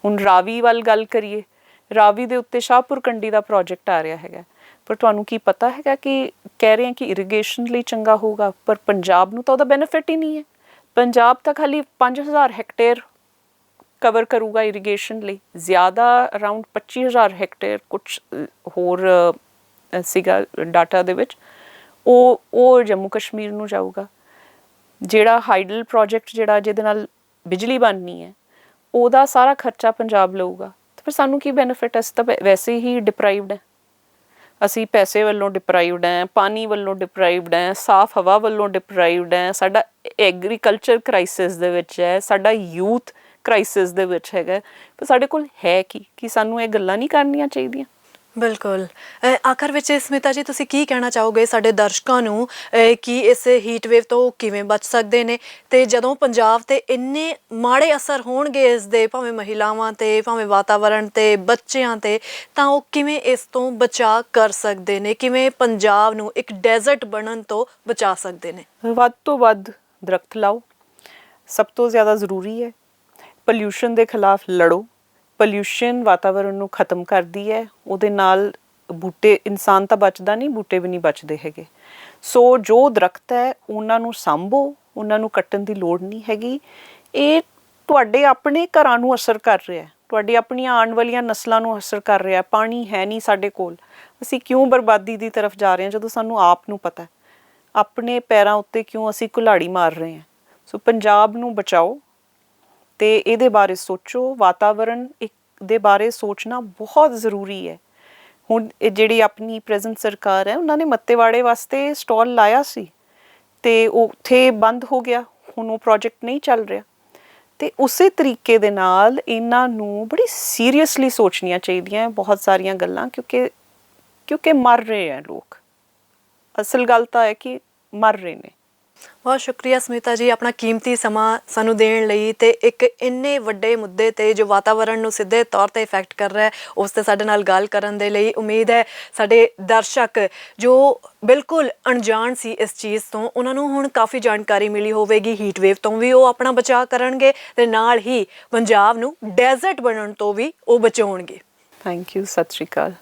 ਹੁਣ ਰਾਵੀ ਵੱਲ ਗੱਲ ਕਰੀਏ ਰਾਵੀ ਦੇ ਉੱਤੇ ਸ਼ਾਹਪੁਰ ਕੰਡੀ ਦਾ ਪ੍ਰੋਜੈਕਟ ਆ ਰਿਹਾ ਹੈਗਾ। ਪਰ ਤੁਹਾਨੂੰ ਕੀ ਪਤਾ ਹੈਗਾ ਕਿ ਕਹਿ ਰਹੇ ਹਾਂ ਕਿ ਇਰੀਗੇਸ਼ਨ ਲਈ ਚੰਗਾ ਹੋਊਗਾ ਪਰ ਪੰਜਾਬ ਨੂੰ ਤਾਂ ਉਹਦਾ ਬੈਨੀਫਿਟ ਹੀ ਨਹੀਂ ਹੈ। ਪੰਜਾਬ ਤਾਂ ਖਾਲੀ 5000 ਹੈਕਟੇਅਰ ਕਵਰ ਕਰੂਗਾ ਇਰੀਗੇਸ਼ਨ ਲਈ। ਜ਼ਿਆਦਾ ਅਰਾਊਂਡ 25000 ਹੈਕਟੇਅਰ ਕੁਝ ਹੋਰ ਸੀਗਾ ਡਾਟਾ ਦੇ ਵਿੱਚ। ਉਹ ਉਹ ਜੰਮੂ ਕਸ਼ਮੀਰ ਨੂੰ ਜਾਊਗਾ। ਜਿਹੜਾ ਹਾਈਡਲ ਪ੍ਰੋਜੈਕਟ ਜਿਹੜਾ ਜਿਹਦੇ ਨਾਲ ਬਿਜਲੀ ਬਣਨੀ ਹੈ, ਉਹਦਾ ਸਾਰਾ ਖਰਚਾ ਪੰਜਾਬ ਲਊਗਾ। ਤੇ ਫਿਰ ਸਾਨੂੰ ਕੀ ਬੈਨੀਫਿਟ ਅਸੀਂ ਤਾਂ ਵੈਸੇ ਹੀ ਡਿਪਰਾਈਵਡ ਹੈ। ਅਸੀਂ ਪੈਸੇ ਵੱਲੋਂ ਡਿਪਰਾਈਵਡ ਹੈ, ਪਾਣੀ ਵੱਲੋਂ ਡਿਪਰਾਈਵਡ ਹੈ, ਸਾਫ਼ ਹਵਾ ਵੱਲੋਂ ਡਿਪਰਾਈਵਡ ਹੈ। ਸਾਡਾ ਐਗਰੀਕਲਚਰ ਕ੍ਰਾਈਸਿਸ ਦੇ ਵਿੱਚ ਹੈ। ਸਾਡਾ ਯੂਥ ਕ੍ਰਾਈਸਿਸ ਦੇ ਵਿੱਚ ਹੈਗਾ। ਪਰ ਸਾਡੇ ਕੋਲ ਹੈ ਕੀ? ਕਿ ਸਾਨੂੰ ਇਹ ਗੱਲਾਂ ਨਹੀਂ ਕਰਨੀਆਂ ਚਾਹੀਦੀਆਂ? ਬਿਲਕੁਲ। ਆਖਰ ਵਿੱਚ ਸਮਿਤਾ ਜੀ ਤੁਸੀਂ ਕੀ ਕਹਿਣਾ ਚਾਹੋਗੇ ਸਾਡੇ ਦਰਸ਼ਕਾਂ ਨੂੰ? ਕਿ ਇਸ ਹੀਟ ਵੇਵ ਤੋਂ ਕਿਵੇਂ ਬਚ ਸਕਦੇ ਨੇ? ਤੇ ਜਦੋਂ ਪੰਜਾਬ ਤੇ ਇੰਨੇ ਮਾੜੇ ਅਸਰ ਹੋਣਗੇ ਇਸ ਦੇ ਭਾਵੇਂ ਮਹਿਲਾਵਾਂ ਤੇ ਭਾਵੇਂ ਵਾਤਾਵਰਣ ਤੇ ਬੱਚਿਆਂ ਤੇ ਤਾਂ ਉਹ ਕਿਵੇਂ ਇਸ ਤੋਂ ਬਚਾ ਕਰ ਸਕਦੇ ਨੇ? ਕਿਵੇਂ ਪੰਜਾਬ ਨੂੰ ਇੱਕ ਡੈਜ਼ਰਟ ਬਣਨ ਤੋਂ ਬਚਾ ਸਕਦੇ ਨੇ? ਵੱਧ ਤੋਂ ਵੱਧ ਦਰਖਤ ਲਾਓ। ਸਭ ਤੋਂ ਜ਼ਿਆਦਾ ਜ਼ਰੂਰੀ ਹੈ ਪੋਲਿਊਸ਼ਨ ਦੇ ਖਿਲਾਫ ਲੜੋ। ਪੋਲਿਊਸ਼ਨ ਵਾਤਾਵਰਣ ਨੂੰ ਖਤਮ ਕਰਦੀ ਹੈ। ਉਹਦੇ ਨਾਲ ਬੂਟੇ, ਇਨਸਾਨ ਤਾਂ ਬਚਦਾ ਨਹੀਂ, ਬੂਟੇ ਵੀ ਨਹੀਂ ਬਚਦੇ ਹੈਗੇ। ਸੋ ਜੋ ਦਰਖਤ ਹੈ, ਉਹਨਾਂ ਨੂੰ ਸੰਭੋ। ਉਹਨਾਂ ਨੂੰ ਕੱਟਣ ਦੀ ਲੋੜ ਨਹੀਂ ਹੈਗੀ। ਇਹ ਤੁਹਾਡੇ ਆਪਣੇ ਘਰਾਂ ਨੂੰ ਅਸਰ ਕਰ ਰਿਹਾ ਹੈ। ਤੁਹਾਡੀ ਆਪਣੀਆਂ ਆਉਣ ਵਾਲੀਆਂ ਨਸਲਾਂ ਨੂੰ ਅਸਰ ਕਰ ਰਿਹਾ ਹੈ। ਪਾਣੀ ਹੈ ਨਹੀਂ ਸਾਡੇ ਕੋਲ। ਅਸੀਂ ਕਿਉਂ ਬਰਬਾਦੀ ਦੀ ਤਰਫ ਜਾ ਰਹੇ ਹਾਂ, ਜਦੋਂ ਸਾਨੂੰ ਆਪ ਨੂੰ ਪਤਾ ਆਪਣੇ ਪੈਰਾਂ ਉੱਤੇ ਕਿਉਂ ਅਸੀਂ ਕੁਲਾੜੀ ਮਾਰ ਰਹੇ ਹਾਂ? ਸੋ ਪੰਜਾਬ ਨੂੰ ਬਚਾਓ। ਤੇ ਇਹਦੇ ਬਾਰੇ ਸੋਚੋ, ਵਾਤਾਵਰਣ ਇੱਕ ਦੇ ਬਾਰੇ ਸੋਚਣਾ ਬਹੁਤ ਜ਼ਰੂਰੀ ਹੈ। ਹੁਣ ਜਿਹੜੀ ਆਪਣੀ ਪ੍ਰੈਜ਼ੈਂਟ ਸਰਕਾਰ ਹੈ, ਉਹਨਾਂ ਨੇ ਮੱਤੇਵਾੜੇ ਵਾਸਤੇ ਸਟਾਲ ਲਾਇਆ ਸੀ ਤੇ ਉਹ ਉੱਥੇ ਬੰਦ ਹੋ ਗਿਆ, ਹੁਣ ਉਹ ਪ੍ਰੋਜੈਕਟ ਨਹੀਂ ਚੱਲ ਰਿਹਾ। ਤੇ ਉਸੇ ਤਰੀਕੇ ਦੇ ਨਾਲ ਇਹਨਾਂ ਨੂੰ ਬੜੀ ਸੀਰੀਅਸਲੀ ਸੋਚਣੀਆਂ ਚਾਹੀਦੀਆਂ ਬਹੁਤ ਸਾਰੀਆਂ ਗੱਲਾਂ, ਕਿਉਂਕਿ ਕਿਉਂਕਿ ਮਰ ਰਹੇ ਆ ਲੋਕ। ਅਸਲ ਗੱਲ ਤਾਂ ਹੈ ਕਿ ਮਰ ਰਹੇ ਨੇ। ਬਹੁਤ ਸ਼ੁਕਰੀਆ ਸਮਿਤਾ ਜੀ, ਆਪਣਾ ਕੀਮਤੀ ਸਮਾਂ ਸਾਨੂੰ ਦੇਣ ਲਈ ਤੇ ਇੱਕ ਇੰਨੇ ਵੱਡੇ ਮੁੱਦੇ ਤੇ ਜੋ ਵਾਤਾਵਰਣ ਨੂੰ ਸਿੱਧੇ ਤੌਰ ਤੇ ਇਫੈਕਟ ਕਰ ਰਿਹਾ ਹੈ, ਉਸ ਤੇ ਸਾਡੇ ਨਾਲ ਗੱਲ ਕਰਨ ਦੇ ਲਈ ਉਮੀਦ ਹੈ ਸਾਡੇ ਦਰਸ਼ਕ ਜੋ ਬਿਲਕੁਲ ਅਣਜਾਣ ਸੀ ਇਸ ਚੀਜ਼ ਤੋਂ, ਉਹਨਾਂ ਨੂੰ ਹੁਣ ਕਾਫੀ ਜਾਣਕਾਰੀ ਮਿਲੀ ਹੋਵੇਗੀ ਹੀਟ ਵੇਵ ਤੋਂ ਵੀ ਉਹ ਆਪਣਾ ਬਚਾਅ ਕਰਨਗੇ ਤੇ ਨਾਲ ਹੀ ਪੰਜਾਬ ਨੂੰ ਡੈਜ਼ਰਟ ਬਣਨ ਤੋਂ ਵੀ ਉਹ ਬਚਾਉਣਗੇ। ਥੈਂਕ ਯੂ ਸਤਿ ਸ਼੍ਰੀ ਅਕਾਲ।